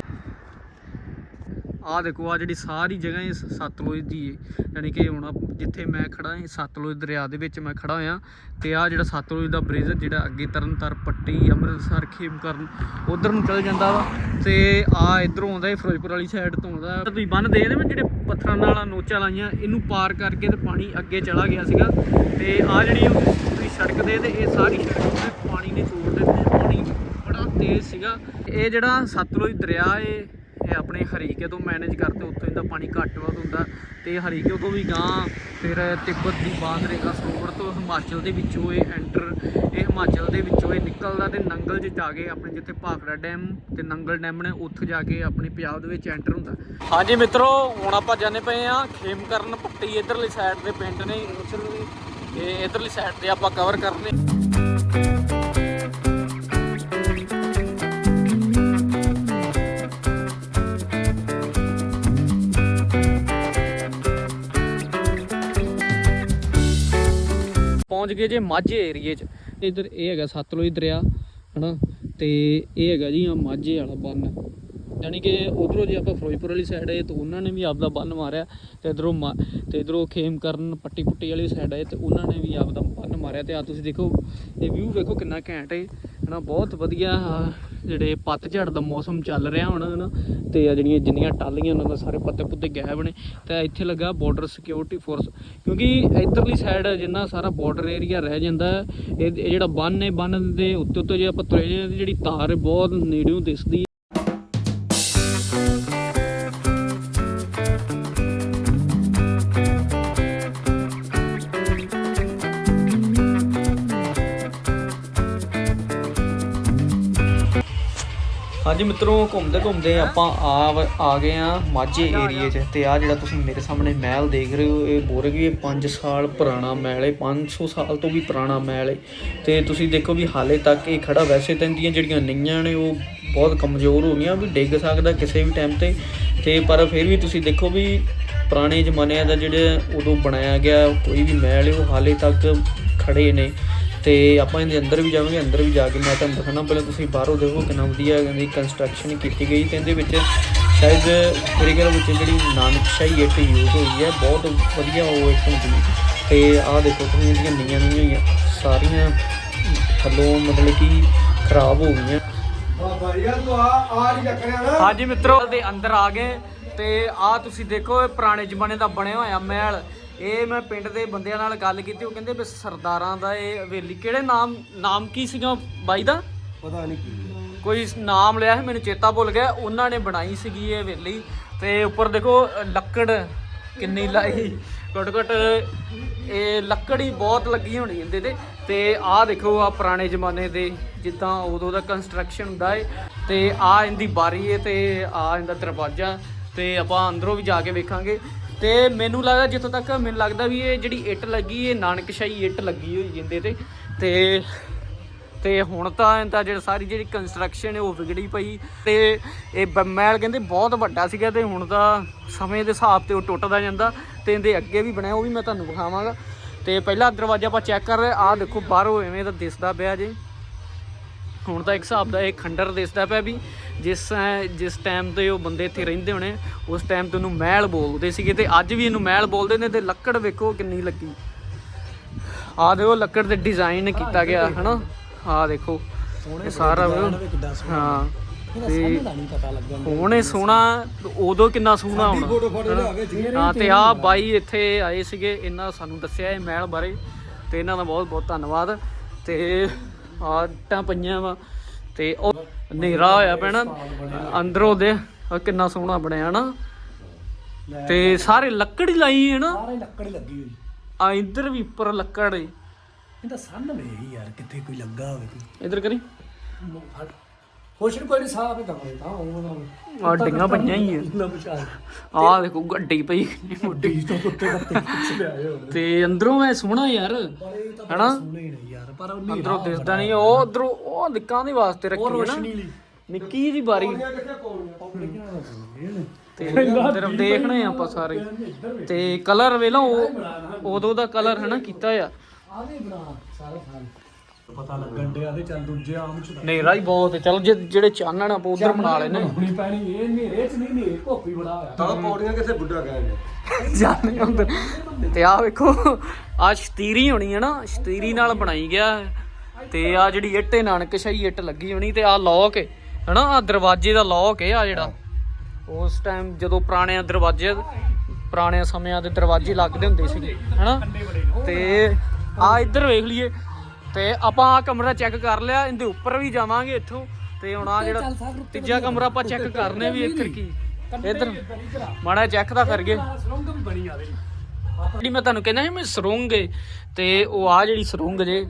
ਆਹ ਦੇਖੋ ਆ ਜਿਹੜੀ ਸਾਰੀ ਜਗ੍ਹਾ ਇਹ ਸਤਲੁਜ ਦੀ ਹੈ ਯਾਨੀ ਕਿ ਹੁਣ ਜਿੱਥੇ ਮੈਂ ਖੜਾ ਹਾਂ ਸਤਲੁਜ ਦਰਿਆ ਦੇ ਵਿੱਚ ਮੈਂ ਖੜਾ ਹੋਇਆ ਤੇ ਆ ਜਿਹੜਾ ਸਤਲੁਜ ਦਾ ਬ੍ਰਿਜ ਜਿਹੜਾ ਅੱਗੇ ਤਰਨਤਾਰ ਪੱਟੀ, ਅੰਮ੍ਰਿਤਸਰ, ਖੇਮਕਰਨ, ਉਧਰ ਨੂੰ ਚਲ ਜਾਂਦਾ ਵਾ ਤੇ ਆ ਇਧਰੋਂ ਆਉਂਦਾ ਇਹ ਫਿਰੋਜ਼ਪੁਰ ਵਾਲੀ ਸਾਈਡ ਤੋਂ ਆਉਂਦਾ। ਤੁਸੀਂ ਬੰਨ ਦੇਖਦੇ ਮੈਂ ਜਿਹੜੇ ਪੱਥਰਾਂ ਨਾਲ ਨੋਚਾਂ ਲਾਈਆਂ, ਇਹਨੂੰ ਪਾਰ ਕਰਕੇ ਤੇ ਪਾਣੀ ਅੱਗੇ ਚਲਾ ਗਿਆ ਸੀਗਾ। ਤੇ ਆ ਜਿਹੜੀ ਉਹ ਤੁਸੀਂ ਸੜਕ ਦੇ ਤੇ ਇਹ ਸਾਰੀ ਸੜਕ ਤੇ ਪਾਣੀ ਨੇ ਤੋੜ ਦਿੱਤੀ ਪਾਣੀ ਬੜਾ ਤੇਜ਼ ਸੀਗਾ। ਇਹ ਜਿਹੜਾ ਸਤਲੁਜ ਦਰਿਆ ਇਹ ਇਹ ਆਪਣੇ ਹਰੀਕੇ ਤੋਂ ਮੈਨੇਜ ਕਰਦੇ, ਉੱਥੋਂ ਇਹਦਾ ਪਾਣੀ ਘੱਟ ਵੱਧ ਹੁੰਦਾ ਤੇ ਹਰੀਕੇ ਤੋਂ ਵੀ ਗਾਂ, ਫਿਰ ਤਿੱਬਤ ਦੀ ਬਾਂਦ ਸਰੋਵਰ ਤੋਂ ਹਿਮਾਚਲ ਦੇ ਵਿੱਚੋਂ ਇਹ ਐਂਟਰ ਇਹ ਹਿਮਾਚਲ ਦੇ ਵਿੱਚੋਂ ਇਹ ਨਿਕਲਦਾ ਤੇ ਨੰਗਲ 'ਚ ਜਾ ਕੇ ਆਪਣੇ ਜਿੱਥੇ ਭਾਖੜਾ ਡੈਮ ਤੇ ਨੰਗਲ ਡੈਮ ਨੇ, ਉੱਥੇ ਜਾ ਕੇ ਆਪਣੇ ਪੰਜਾਬ ਦੇ ਵਿੱਚ ਐਂਟਰ ਹੁੰਦਾ। ਹਾਂਜੀ ਮਿੱਤਰੋ, ਹੁਣ ਆਪਾਂ ਜਾਣੇ ਪਏ ਆ ਖੇਮਕਰਨ ਪੱਟੀ, ਇਧਰਲੀ ਸਾਈਡ ਦੇ ਪਿੰਡ ਨੇ ਉਧਰਲੀ ਤੇ ਇਧਰਲੀ ਸਾਈਡ ਤੇ ਆਪਾਂ ਕਵਰ ਕਰਨੇ। ਪਹੁੰਚ ਗਏ ਜੇ ਮਾਝੇ ਏਰੀਏ 'ਚ। ਇਧਰ ਇਹ ਹੈਗਾ ਸਤਲੁਜ ਦਰਿਆ, ਹਨਾ? ਤੇ ਇਹ ਹੈਗਾ ਜੀ ਆ ਮਾਝੇ ਵਾਲਾ ਬੰਨ। ਯਾਨੀ ਕਿ ਉਧਰੋਂ ਜੇ ਆਪਾਂ ਫਿਰੋਜ਼ਪੁਰ ਵਾਲੀ ਸਾਈਡ ਆਏ, ਤਾਂ ਉਹਨਾਂ ਨੇ ਵੀ ਆਪਦਾ ਬੰਨ ਮਾਰਿਆ, ਤੇ ਇਧਰੋਂ ਤੇ ਇਧਰੋਂ ਖੇਮਕਰਨ ਪੱਟੀ ਪੁੱਟੀ ਵਾਲੀ ਸਾਈਡ ਆਏ, ਤੇ ਉਹਨਾਂ ਨੇ ਵੀ ਆਪਦਾ ਬੰਨ ਮਾਰਿਆ। ਤੇ ਆ ਤੁਸੀਂ ਦੇਖੋ, ਇਹ ਵਿਊ ਵੇਖੋ ਕਿੰਨਾ ਘੈਂਟ ਹੈ ਹਨਾ? ਬਹੁਤ ਵਧੀਆ ਜਿਹੜੇ ਪੱਤਝੜ ਦਾ ਮੌਸਮ ਚੱਲ ਰਿਹਾ ਹੁਣ, ਹਨਾ? ਤੇ ਆ ਜਿਹੜੀਆਂ ਜਿੰਨੀਆਂ ਟਾਲੀਆਂ ਉਹਨਾਂ ਦਾ ਸਾਰੇ ਪੱਤੇ ਪੁੱਤੇ ਗਾਇਬ ਨੇ। ਤੇ ਇੱਥੇ ਲੱਗਾ ਬਾਰਡਰ ਸਿਕਿਉਰਿਟੀ ਫੋਰਸ ਕਿਉਂਕਿ ਇਧਰਲੀ ਸਾਈਡ ਜਿੰਨਾ ਸਾਰਾ ਬਾਰਡਰ ਏਰੀਆ ਰਹਿ ਜਾਂਦਾ, ਇਹ ਜਿਹੜਾ ਬੰਨ ਹੈ, ਬੰਨ ਦੇ ਉੱਤੇ ਉੱਤੇ ਜੇ ਆਪਾਂ ਤੁਰੇ ਜਾਂਦੇ ਜਿਹੜੀ ਤਾਰ ਬਹੁਤ ਨੇੜਿਓਂ ਦਿਸਦੀ ਹਾਂਜੀ ਮਿੱਤਰੋ, ਘੁੰਮਦੇ ਘੁੰਮਦੇ ਆਪਾਂ ਆ ਆ ਗਏ ਆ ਮਾਝੇ ਏਰੀਏ 'ਚ ਤੇ ਆ ਜਿਹੜਾ ਤੁਸੀਂ ਮੇਰੇ ਸਾਹਮਣੇ ਮਹਿਲ ਦੇਖ ਰਹੇ ਹੋ, ਇਹ ਬੋਰਗੀ ਇਹ 5 ਸਾਲ ਪੁਰਾਣਾ ਮਹਿਲ ਹੈ 500 ਸਾਲ ਤੋਂ ਵੀ ਪੁਰਾਣਾ ਮਹਿਲ ਹੈ। ਤੇ ਤੁਸੀਂ ਦੇਖੋ ਵੀ ਹਾਲੇ ਤੱਕ ਇਹ ਖੜਾ ਵੈਸੇ ਤਾਂ ਇਹਦੀਆਂ ਜਿਹੜੀਆਂ ਨਈਆਂ ਨੇ, ਉਹ ਬਹੁਤ ਕਮਜ਼ੋਰ ਹੋ ਗਈਆਂ, ਵੀ ਡਿੱਗ ਸਕਦਾ ਕਿਸੇ ਵੀ ਟਾਈਮ ਤੇ। ਤੇ ਪਰ ਫਿਰ ਵੀ ਤੁਸੀਂ ਦੇਖੋ ਵੀ ਪੁਰਾਣੇ ਜ਼ਮਾਨਿਆਂ ਦਾ ਜਿਹੜੇ ਉਦੋਂ ਬਣਾਇਆ ਗਿਆ ਕੋਈ ਵੀ ਮਹਿਲ ਉਹ ਹਾਲੇ ਤੱਕ ਖੜੇ ਨੇ। ਤੇ ਆਪਾਂ ਇਹਦੇ ਅੰਦਰ ਵੀ ਜਾਵਾਂਗੇ ਅੰਦਰ ਵੀ ਜਾ ਕੇ ਮੈਂ ਤੁਹਾਨੂੰ ਦਿਖਾਣਾ ਪਹਿਲਾਂ ਤੁਸੀਂ ਬਾਹਰੋਂ ਦੇਖੋ ਕਿੰਨਾ ਵਧੀਆ ਇਹਦੀ ਕੰਸਟਰਕਸ਼ਨ ਕੀਤੀ ਗਈ ਤੇ ਇਹਦੇ ਵਿੱਚ ਸ਼ਾਇਦ ਮੇਰੇ ਖਿਆਲ ਵਿੱਚ ਜਿਹੜੀ ਨਾਨਕਸ਼ਾਹੀ ਇੱਟ ਯੂਜ਼ ਹੋਈ ਹੈ ਬਹੁਤ ਵਧੀਆ ਉਹ ਇੱਟ ਹੁੰਦੀ ਹੈ। ਤੇ ਆਹ ਦੇਖੋ ਤੁਸੀਂ ਇਹਦੀਆਂ ਨੀਆਂ ਨਹੀਂ ਹੋਈਆਂ ਸਾਰੀਆਂ ਥੱਲੋਂ ਮਤਲਬ ਕਿ ਖਰਾਬ ਹੋ ਗਈਆਂ। ਹਾਂਜੀ ਮਿੱਤਰੋ ਦੇ ਅੰਦਰ ਆ ਗਏ ਤੇ ਆ ਤੁਸੀਂ ਦੇਖੋ ਇਹ ਪੁਰਾਣੇ ਜ਼ਮਾਨੇ ਦਾ ਬਣਿਆ ਹੋਇਆ ਮਹਿਲ। ਇਹ ਮੈਂ ਪਿੰਡ ਦੇ ਬੰਦਿਆਂ ਨਾਲ ਗੱਲ ਕੀਤੀ ਉਹ ਕਹਿੰਦੇ ਵੀ ਸਰਦਾਰਾਂ ਦਾ ਇਹ ਹਵੇਲੀ ਕਿਹੜੇ ਨਾਮ ਨਾਮ ਕੀ ਸੀਗਾ ਬਾਈ ਦਾ? ਪਤਾ ਨਹੀਂ ਕੀ ਕੋਈ ਨਾਮ ਲਿਆ ਸੀ ਮੈਨੂੰ ਚੇਤਾ ਭੁੱਲ ਗਿਆ ਉਹਨਾਂ ਨੇ ਬਣਾਈ ਸੀਗੀ ਇਹ ਹਵੇਲੀ। ਤੇ ਉੱਪਰ ਦੇਖੋ ਲੱਕੜ ਕਿੰਨੀ ਲਾਈ। ਘੱਟ ਘੱਟ ਇਹ ਲੱਕੜ ਹੀ ਬਹੁਤ ਲੱਗੀ ਹੋਣੀ ਇਹਦੇ ਤੇ। ਤੇ ਆਹ ਦੇਖੋ ਆ ਪੁਰਾਣੇ ਜ਼ਮਾਨੇ ਦੇ ਜਿੱਦਾਂ ਉਦੋਂ ਦਾ ਕੰਸਟਰਕਸ਼ਨ ਹੁੰਦਾ ਏ। ਤੇ ਆ ਇਹਦੀ ਬਾਰੀ ਏ ਤੇ ਆ ਇਹਦਾ ਦਰਵਾਜ਼ਾ। ਤੇ ਆਪਾਂ ਅੰਦਰੋਂ ਵੀ ਜਾ ਕੇ ਵੇਖਾਂਗੇ। ਤੇ ਮੈਨੂੰ ਲੱਗਦਾ ਜਿੱਥੋਂ ਤੱਕ ਮੈਨੂੰ ਲੱਗਦਾ ਵੀ ਇਹ ਜਿਹੜੀ ਇੱਟ ਲੱਗੀ, ਇਹ ਨਾਨਕਸ਼ਾਹੀ ਇੱਟ ਲੱਗੀ ਹੋਈ ਜਿੰਦੇ ਤੇ। ਤੇ ਤੇ ਹੁਣ ਤਾਂ ਇਹਦਾ ਜਿਹੜਾ ਸਾਰੀ ਜਿਹੜੀ ਕੰਸਟਰਕਸ਼ਨ ਹੈ ਉਹ ਵਿਗੜੀ ਪਈ। ਤੇ ਇਹ ਬ- ਮਹਿਲ ਕਹਿੰਦੇ ਬਹੁਤ ਵੱਡਾ ਸੀਗਾ ਤੇ ਹੁਣ ਤਾਂ ਸਮੇਂ ਦੇ ਹਿਸਾਬ ਤੇ ਉਹ ਟੁੱਟਦਾ ਜਾਂਦਾ ਤੇ ਇਹਦੇ ਅੱਗੇ ਵੀ ਬਣਿਆ, ਉਹ ਵੀ ਮੈਂ ਤੁਹਾਨੂੰ ਵਿਖਾਵਾਂਗਾ। ਤੇ ਪਹਿਲਾ ਦਰਵਾਜ਼ਾ ਆਪਾਂ ਚੈੱਕ ਕਰ ਰਹੇ, ਆਹ ਦੇਖੋ ਬਾਹਰੋਂ ਐਵੇਂ ਤਾਂ ਦਿਸਦਾ ਪਿਆ ਜੇ। ਹੁਣ ਤਾਂ ਇੱਕ ਹਿਸਾਬ ਦਾ ਇਹ ਖੰਡਰ ਦਿਸਦਾ ਪਿਆ ਵੀ ਜਿਸ ਜਿਸ ਟਾਈਮ ਤੇ ਉਹ ਬੰਦੇ ਇੱਥੇ ਰਹਿੰਦੇ ਹੋਣੇ ਉਸ ਟਾਈਮ ਤੇ ਉਹਨੂੰ ਮਹਿਲ ਬੋਲਦੇ ਸੀਗੇ ਤੇ ਅੱਜ ਵੀ ਇਹਨੂੰ ਮਹਿਲ ਬੋਲਦੇ ਨੇ ਤੇ ਲੱਕੜ ਵੇਖੋ ਕਿੰਨੀ ਲੱਗੀ। ਆਹ ਦੇਖੋ ਲੱਕੜ ਦੇ ਡਿਜ਼ਾਈਨ ਕੀਤਾ ਗਿਆ ਹਨਾ? ਆਹ ਦੇਖੋ ਇਹ ਸਾਰਾ ਹਾਂ ਤੇ ਇਹ ਸੋਹਣਾ ਉਦੋਂ ਕਿੰਨਾ ਸੋਹਣਾ ਹੋਣਾ ਹਾਂ ਤੇ ਆ ਬਾਈ ਇੱਥੇ ਆਏ ਸੀਗੇ ਇਹਨਾਂ ਸਾਨੂੰ ਦੱਸਿਆ ਇਹ ਮਹਿਲ ਬਾਰੇ ਤੇ ਇਹਨਾਂ ਦਾ ਬਹੁਤ ਬਹੁਤ ਧੰਨਵਾਦ। ਤੇ ਆ ਇੱਟਾਂ ਪਈਆਂ ਵਾ ਤੇ ਉਹ ਹਨੇਰਾ ਹੋਇਆ ਪੈਣਾ। ਅੰਦਰੋਂ ਦੇ ਕਿੰਨਾ ਸੋਹਣਾ ਬਣਿਆ ਨਾ। ਤੇ ਸਾਰੇ ਲੱਕੜ ਹੀ ਲਾਈ ਹੈ ਨਾ। ਸਾਰੇ ਲੱਕੜ ਲੱਗੀ ਹੋਈ। ਆ ਇੱਧਰ ਵੀ ਉੱਪਰ ਲੱਕੜ ਏ। ਇਹ ਤਾਂ ਸੰਨ ਵੇਖ ਯਾਰ ਕਿੱਥੇ ਕੋਈ ਲੱਗਾ ਹੋਵੇ ਕੋਈ। ਇੱਧਰ ਕਰੀ। ਖੁਸ਼ ਕੋਈ ਨਹੀਂ ਸਾਫ਼ ਹੀ ਕਮਰੇ ਤਾਂ ਉਹ ਆ ਡਿੰਗਾ ਪਈਆਂ ਹੀ ਆ। ਆ ਦੇਖੋ ਗੱਡੀ ਪਈ। ਡੀ ਤੋਂ ਕੁੱਤੇ ਕੱਤੇ ਪਿੱਛੇ ਹੋਣ ਤੇ ਅੰਦਰੋਂ ਐ ਸੋਹਣਾ ਯਾਰ। ਹਨਾ? ਪਰ ਉਹ ਅੰਦਰੋਂ ਦਿਸਦਾ ਨਹੀਂ ਉਹ ਉਧਰੋਂ ਉਹ ਨਿੱਕਾਂ ਦੇ ਵਾਸਤੇ ਰੱਖੀ ਹੈ ਨਾ। ਰੋਸ਼ਨੀ ਲਈ ਨਿੱਕੀ ਜੀ ਬਾਰੀ ਤੇ ਅੰਦਰ ਦੇਖਣੇ ਆ ਆਪਾਂ ਸਾਰੇ। ਤੇ ਕਲਰ ਵੇਲਾ ਉਹ ਉਦੋਂ ਦਾ ਕਲਰ ਹੈ ਨਾ ਕੀਤਾ ਆ। ਆਵੇ ਬਣਾ ਸਾਰੇ ਸਾਲ ਪਤਾ ਲੱਗਣ ਡਿਆ ਤੇ ਚੱਲ ਦੂਜੇ ਆਮ ਚ ਹਨੇਰਾ ਹੀ ਬਹੁਤ ਹੈ। ਚਲੋ ਜੇ ਜਿਹੜੇ ਚਾਨਣ ਆਪਾਂ ਉਧਰ ਬਣਾ ਲੈਨੇ ਹੁਣੀ ਪੈਣੀ ਇਹ ਹਨੇਰੇ ਚ ਨਹੀਂ ਹਨੇਰੇ ਧੁੱਪ ਹੀ ਬੜਾ ਹੋਇਆ। ਤਾਂ ਪੌੜੀਆਂ ਕਿੱਥੇ ਬੁੱਢਾ ਜਾਣੇ ਅੰਦਰ ਤੇ ਆ ਵੇਖੋ ਆ ਸ਼ਤੀਰੀ ਹੋਣੀ ਹੈ ਨਾ, ਸ਼ਤੀਰੀ ਨਾਲ ਬਣਾਈ ਗਿਆ ਤੇ ਆ ਜਿਹੜੀ ਇੱਟ ਹੈ ਨਾਨਕਸ਼ਾਹੀ ਇੱਟ ਲੱਗੀ ਹੋਣੀ ਤੇ ਆ ਲੌਕ ਹੈ, ਹਨਾ? ਆ ਦਰਵਾਜ਼ੇ ਦਾ ਲੌਕ ਹੈ ਆ ਜਿਹੜਾ। ਉਸ ਟਾਈਮ ਜਦੋਂ ਪੁਰਾਣੇ ਦਰਵਾਜ਼ੇ ਪੁਰਾਣੇ ਸਮਿਆਂ ਦੇ ਦਰਵਾਜ਼ੇ ਲੱਗਦੇ ਹੁੰਦੇ ਸੀਗੇ, ਹਨਾ? ਤੇ ਆ ਇੱਧਰ ਵੇਖ ਲਈਏ, ਤੇ ਆਪਾਂ ਆ ਕਮਰਾ ਚੈੱਕ ਕਰ ਲਿਆ, ਇਹਦੇ ਉੱਪਰ ਵੀ ਜਾਵਾਂਗੇ ਇੱਥੋਂ। ਤੇ ਹੁਣ ਆ ਜਿਹੜਾ ਤੀਜਾ ਕਮਰਾ ਆਪਾਂ ਚੈੱਕ ਕਰਨੇ ਵੀ ਇੱਧਰ ਕੀ, ਇੱਧਰ। ਮਾੜਾ ਚੈੱਕ ਤਾਂ ਕਰੀਏ। ਜਿਹੜੀ ਮੈਂ ਤੁਹਾਨੂੰ ਕਹਿੰਦਾ ਸੀ, ਮੈਂ ਸਰੁੰਗ ਏ, ਤੇ ਉਹ ਆ ਜਿਹੜੀ ਸਰੁੰਗ ਜੇ,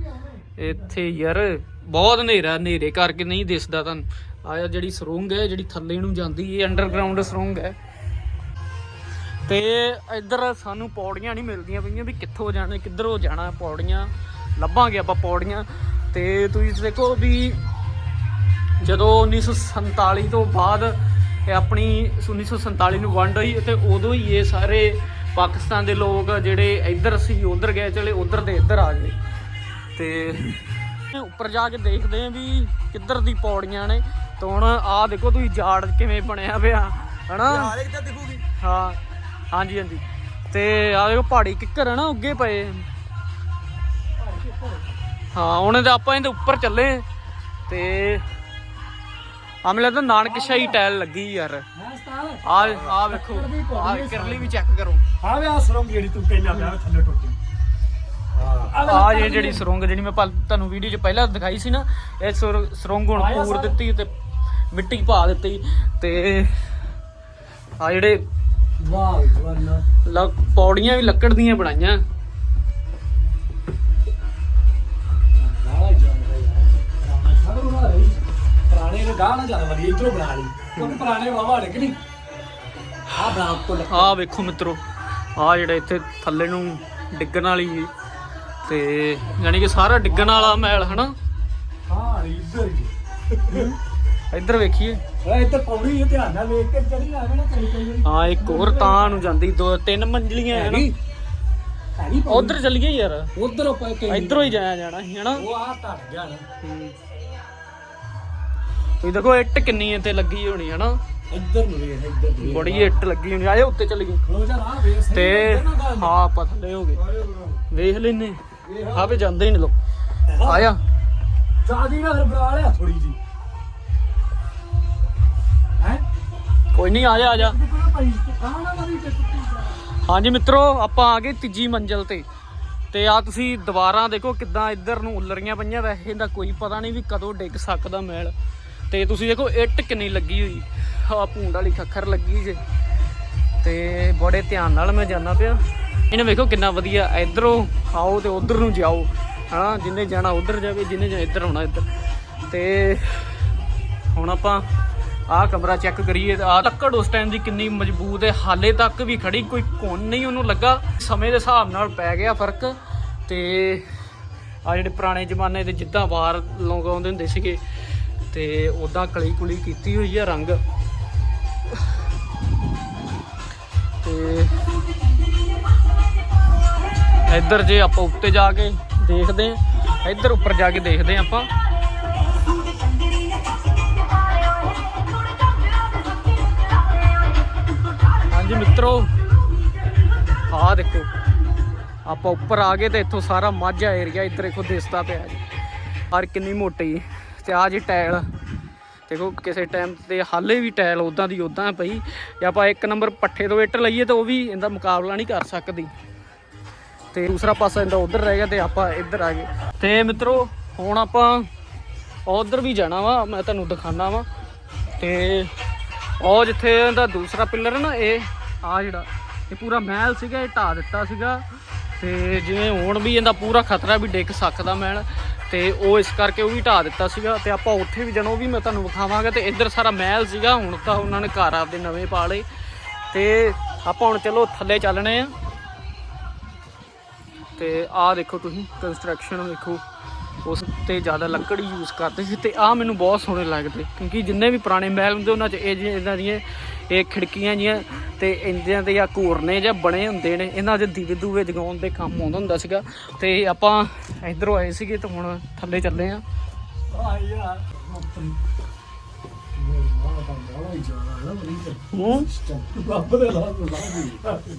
ਇੱਥੇ ਯਾਰ ਬਹੁਤ ਹਨੇਰਾ, ਹਨੇਰੇ ਕਰਕੇ ਨਹੀਂ ਦਿਸਦਾ ਤੁਹਾਨੂੰ। ਆ ਜਿਹੜੀ ਸਰੁੰਗ ਹੈ, ਜਿਹੜੀ ਥੱਲੇ ਨੂੰ ਜਾਂਦੀ, ਇਹ ਅੰਡਰਗਰਾਉਂਡ ਸਰੁੰਗ ਹੈ। ਤੇ ਇੱਧਰ ਸਾਨੂੰ ਪੌੜੀਆਂ ਨਹੀਂ ਮਿਲਦੀਆਂ ਪਈਆਂ ਵੀ ਕਿੱਥੋਂ ਜਾਣਾ, ਕਿੱਧਰੋਂ ਜਾਣਾ ਪੌੜੀਆਂ। ਲੱਭਾਂਗੇ ਆਪਾਂ ਪੌੜੀਆਂ। ਤੇ ਤੁਸੀਂ ਦੇਖੋ ਵੀ ਜਦੋਂ 1947 ਤੋਂ ਬਾਅਦ ਇਹ ਆਪਣੀ 1947 ਨੂੰ ਵੰਡ ਹੋਈ, ਤੇ ਉਦੋਂ ਹੀ ਇਹ ਸਾਰੇ ਪਾਕਿਸਤਾਨ ਦੇ ਲੋਕ ਜਿਹੜੇ ਇੱਧਰ ਸੀ ਉਧਰ ਗਏ ਚਲੇ ਉਧਰ ਦੇ ਇੱਧਰ ਆ ਗਏ। ਤੇ ਉੱਪਰ ਜਾ ਕੇ ਦੇਖਦੇ ਆਂ ਵੀ ਕਿੱਧਰ ਦੀ ਪੌੜੀਆਂ ਨੇ। ਤਾਂ ਹੁਣ ਆਹ ਦੇਖੋ ਤੁਸੀਂ ਜਾੜ ਕਿਵੇਂ ਬਣਿਆ ਪਿਆ ਹਨਾ? ਤਾਂ ਦਿਖੂਗੀ। ਹਾਂ ਹਾਂਜੀ ਹਾਂਜੀ। ਤੇ ਆ ਦੇਖੋ ਪਹਾੜੀ ਕਿੱਕਰ ਹੈ ਨਾ ਉੱਗੇ ਪਏ। ਹਾਂ ਉਹਨੇ ਤਾਂ ਆਪਾਂ ਇਹਦੇ ਉੱਪਰ ਚੱਲੇ ਤੇ ਆਮਲੇ ਤਾਂ ਨਾਨਕਸ਼ਾਹੀ ਟਾਇਲ ਲੱਗੀ ਯਾਰ। ਆ ਆ ਵੇਖੋ ਆ ਕਰਲੀ ਵੀ ਚੈੱਕ ਕਰੋ। ਆ ਵੇ ਆ ਸਰੰਗ ਜਿਹੜੀ ਤੂੰ ਕਹਿੰਦਾ ਪਿਆ ਵੇ ਥੱਲੇ ਟੁੱਟੀ। ਹਾਂ। ਆ ਇਹ ਜਿਹੜੀ ਸਰੋਂਗ ਜਿਹੜੀ ਮੈਂ ਪਲ- ਤੁਹਾਨੂੰ ਵੀਡੀਓ 'ਚ ਪਹਿਲਾਂ ਦਿਖਾਈ ਸੀ ਨਾ ਇਹ ਸੁਰ- ਸੁਰੰਗ ਹੁਣ ਪੂਰ ਦਿੱਤੀ ਤੇ ਮਿੱਟੀ ਪਾ ਦਿੱਤੀ ਤੇ ਆ ਜਿਹੜੇ ਵਾਹ ਜਵਾਨਾ ਲ- ਪੌੜੀਆਂ ਵੀ ਲੱਕੜ ਦੀਆਂ ਬਣਾਈਆਂ। ਗਾਲਾ ਜਾਂਦਾ ਯਾਰ ਪੁਰਾਣਾ ਸਭ ਨੂੰ ਬਣਾ ਰਹੀ ਪੁਰਾਣੇ ਨੇ ਗਾਲਾ ਜ਼ਿਆਦਾ ਵਧੀਆ ਇਧਰੋਂ ਬਣਾ ਲਈ। ਕਿਉਂਕਿ ਪੁਰਾਣੇ ਵਾਵਾ ਨੇ ਕਿ ਨਹੀਂ ਆ ਬਣਾ ਉੱਤੋਂ ਲੱਗ ਆ ਵੇਖੋ ਮਿੱਤਰੋ। ਆ ਜਿਹੜਾ ਇੱਥੇ ਥੱਲੇ ਨੂੰ ਡਿੱਗਣ ਵਾਲੀ ਤੇ ਯਾਨੀ ਕਿ ਸਾਰਾ ਡਿੱਗਣ ਵਾਲਾ ਮਹਿਲ ਹਨਾ? ਹਾਂ ਇੱਧਰ ਹੀ ਇੱਧਰ ਵੇਖੀਏ। ਇੱਥੇ ਪੌੜੀ ਹੈ ਧਿਆਨ ਨਾਲ ਵੇਖ ਕੇ ਚੜੀ ਆਵੇ ਨਾ ਕਈ ਕਈ ਵਾਰੀ। ਹਾਂ ਇੱਕ ਹੋਰ ਤਾਂ ਨੂੰ ਜਾਂਦੀ ਦੋ ਤਿੰਨ ਮੰਜ਼ਲੀਆਂ ਹੈ ਨਾ ਉਧਰ ਚੱਲੀਏ ਯਾਰ। ਉਧਰ ਆਪਾਂ ਇਧਰੋਂ ਹੀ ਜਾਇਆ ਜਾਣਾ ਸੀ ਹਨਾ? ਉਹ ਆ ਟੱਟ ਗਿਆ ਨਾ। ਤੁਸੀਂ ਦੇਖੋ ਇੱਟ ਕਿੰਨੀ ਇੱਥੇ ਲੱਗੀ ਹੋਣੀ ਹਨਾ? ਇੱਧਰ ਨੂੰ ਵੇਖ ਇੱਧਰ ਨੂੰ ਵੇਖ। ਬੜੀ ਇੱਟ ਲੱਗੀ ਹੋਣੀ ਆਏ ਉੱਤੇ ਚੱਲੀਏ। ਖਲੋ ਜਾ ਨਾ ਵੇਖ ਸਹੀ ਤੇ ਨਾ। ਹਾਂ ਆਪਾਂ ਥੱਲੇ ਹੋ ਗਏ। ਵੇਖ ਲੈਨੇ ਆ ਵੀ ਜਾਂਦੇ ਹੀ ਨਹੀਂ ਲੋ ਆਇਆ। ਚਾਦੀ ਨਾ ਫਿਰ ਬਣਾ ਲਿਆ ਥੋੜੀ ਜੀ ਹੈ? ਕੋਈ ਨਹੀਂ ਆ ਜਾ ਆ ਜਾ ਹਾਂਜੀ ਮਿੱਤਰੋ ਆਪਾਂ ਆ ਗਏ ਤੀਜੀ ਮੰਜ਼ਲ ਤੇ। ਤੇ ਆ ਤੁਸੀਂ ਦੁਬਾਰਾ ਦੇਖੋ ਕਿੱਦਾਂ ਇੱਧਰ ਨੂੰ ਉਲਰੀਆਂ ਪਈਆਂ। ਵੈਸੇ ਇਹਦਾ ਕੋਈ ਪਤਾ ਨਹੀਂ ਵੀ ਕਦੋਂ ਡਿੱਗ ਸਕਦਾ ਮੈਲ। ਤੇ ਤੁਸੀਂ ਦੇਖੋ ਇੱਟ ਕਿੰਨੀ ਲੱਗੀ ਹੋਈ। ਆ ਭੂੰਡ ਵਾਲੀ ਖੱਖਰ ਲੱਗੀ ਜੇ। ਤੇ ਬੜੇ ਧਿਆਨ ਨਾਲ ਮੈਂ ਜਾਣਾ ਪਿਆ। ਇਹਨੇ ਵੇਖੋ ਕਿੰਨਾ ਵਧੀਆ ਇਧਰੋਂ ਆਓ ਤੇ ਉਧਰ ਨੂੰ ਜਾਓ। ਹਾਂ ਜਿੰਨੇ ਜਾਣਾ ਉਧਰ ਜਾਵੇ, ਜਿੰਨੇ ਜਾ ਇੱਧਰ ਆਉਣਾ ਇੱਧਰ। ਤੇ ਹੁਣ ਆਪਾਂ ਆਹ ਕਮਰਾ ਚੈੱਕ ਕਰੀਏ ਆ ਲੱਕੜ ਉਸ ਟਾਈਮ ਦੀ ਕਿੰਨੀ ਮਜ਼ਬੂਤ ਹੈ। ਹਾਲੇ ਤੱਕ ਵੀ ਖੜੀ ਕੋਈ ਕੋਨ ਨਹੀਂ ਉਹਨੂੰ ਲੱਗਾ। ਸਮੇਂ ਦੇ ਹਿਸਾਬ ਨਾਲ ਪੈ ਗਿਆ ਫ਼ਰਕ। ਤੇ ਆ ਜਿਹੜੇ ਪੁਰਾਣੇ ਜ਼ਮਾਨੇ ਦੇ ਜਿੱਦਾਂ ਵਾਰ ਲਗਾਉਂਦੇ ਹੁੰਦੇ ਸੀਗੇ, ਤੇ ਉਦਾਂ ਕਲੀ ਕੁਲੀ ਕੀਤੀ ਹੋਈ ਆ ਰੰਗ। ਤੇ ਇੱਧਰ ਜੇ ਆਪਾਂ ਉੱਤੇ ਜਾ ਕੇ ਦੇਖਦੇ ਆ ਇੱਧਰ ਉੱਪਰ ਜਾ ਕੇ ਦੇਖਦੇ ਆ ਆਪਾਂ। ਹਾਂਜੀ ਮਿੱਤਰੋ, ਆਹ ਦੇਖੋ, ਆਪਾਂ ਉੱਪਰ ਆ ਗਏ ਤੇ ਇੱਥੋਂ ਸਾਰਾ ਮਾਝਾ ਏਰੀਆ ਇੱਧਰ ਦੇਖੋ ਦਿਸਦਾ ਪਿਆ ਜੀ। ਔਰ ਕਿੰਨੀ ਮੋਟੀ, ਤੇ ਆ ਜੀ ਟਾਇਲ। ਦੇਖੋ ਕਿਸੇ ਟਾਈਮ ਤੇ ਹਾਲੇ ਵੀ ਟਾਇਲ ਉਦਾਂ ਦੀ ਉਦਾਂ ਪਈ ਜੇ ਆਪਾਂ ਇੱਕ ਨੰਬਰ ਪੱਠੇ ਤੋਂ ਇੱਟ ਲਈਏ ਤਾਂ ਉਹ ਵੀ ਇਹਦਾ ਮੁਕਾਬਲਾ ਨਹੀਂ ਕਰ ਸਕਦੀ। ਤੇ ਦੂਸਰਾ ਪਾਸਾ ਇਹਦਾ ਉਧਰ ਰਹਿ ਗਿਆ ਤੇ ਆਪਾਂ ਇੱਧਰ ਆ ਗਏ। ਤੇ ਮਿੱਤਰੋ, ਹੁਣ ਆਪਾਂ ਉਧਰ ਵੀ ਜਾਣਾ ਵਾ, ਮੈਂ ਤੁਹਾਨੂੰ ਦਿਖਾਣਾ ਵਾ। ਤੇ ਉਹ ਜਿੱਥੇ ਇਹਦਾ ਦੂਸਰਾ ਪਿੱਲਰ ਹੈ ਨਾ, ਇਹ ਆ ਜਿਹੜਾ, ਇਹ ਪੂਰਾ ਮਹਿਲ ਸੀਗਾ, ਇਹ ਢਾ ਦਿੱਤਾ ਸੀਗਾ। ਤੇ ਜਿਵੇਂ ਹੁਣ ਵੀ ਇਹਦਾ ਪੂਰਾ ਖਤਰਾ ਵੀ ਡਿੱਗ ਸਕਦਾ ਮਹਿਲ। ਤੇ ਉਹ ਇਸ ਕਰਕੇ ਉਹ ਵੀ ਢਾ ਦਿੱਤਾ ਸੀਗਾ ਤੇ ਆਪਾਂ ਉੱਥੇ ਵੀ ਜਾਣਾ, ਉਹ ਵੀ ਮੈਂ ਤੁਹਾਨੂੰ ਵਿਖਾਵਾਂਗਾ ਤੇ ਇੱਧਰ ਸਾਰਾ ਮਹਿਲ ਸੀਗਾ, ਹੁਣ ਤਾਂ ਉਹਨਾਂ ਨੇ ਘਰ ਆਪਦੇ ਨਵੇਂ ਪਾ ਲਏ। ਤੇ ਆਪਾਂ ਹੁਣ ਚਲੋ ਥੱਲੇ ਚੱਲਣੇ ਆ। ਤੇ ਆਹ ਦੇਖੋ ਤੁਸੀਂ ਕੰਸਟਰਕਸ਼ਨ ਦੇਖੋ ਉਸ ਤੇ ਜ਼ਿਆਦਾ ਲੱਕੜ ਯੂਜ਼ ਕਰਦੇ ਸੀ ਤੇ ਆਹ ਮੈਨੂੰ ਬਹੁਤ ਸੋਹਣੇ ਲੱਗਦੇ। ਕਿਉਂਕਿ ਜਿੰਨੇ ਵੀ ਪੁਰਾਣੇ ਮਹਿਲ ਹੁੰਦੇ ਉਹਨਾਂ 'ਚ ਇਹ ਜਿਹੇ ਇਹਨਾਂ ਦੀਆਂ ਇਹ ਖਿੜਕੀਆਂ ਜੀਆਂ ਤੇ ਇੰਦਿਆਂ ਦੇ ਜਾਂ ਘੂਰਨੇ ਜਾਂ ਬਣੇ ਹੁੰਦੇ ਨੇ ਇਹਨਾਂ 'ਚ ਦੀਵੇ ਦੂਵੇ ਜਗਾਉਣ ਦੇ ਕੰਮ ਆਉਂਦਾ ਹੁੰਦਾ ਸੀਗਾ। ਤੇ ਆਪਾਂ ਇਧਰੋਂ ਆਏ ਸੀਗੇ ਤੇ ਹੁਣ ਥੱਲੇ ਚੱਲੇ ਆ। ਆ ਯਾਰ ਤੇ ਰੱਬ ਦੇ ਨੂੰ ਲਾਹ ਦੀ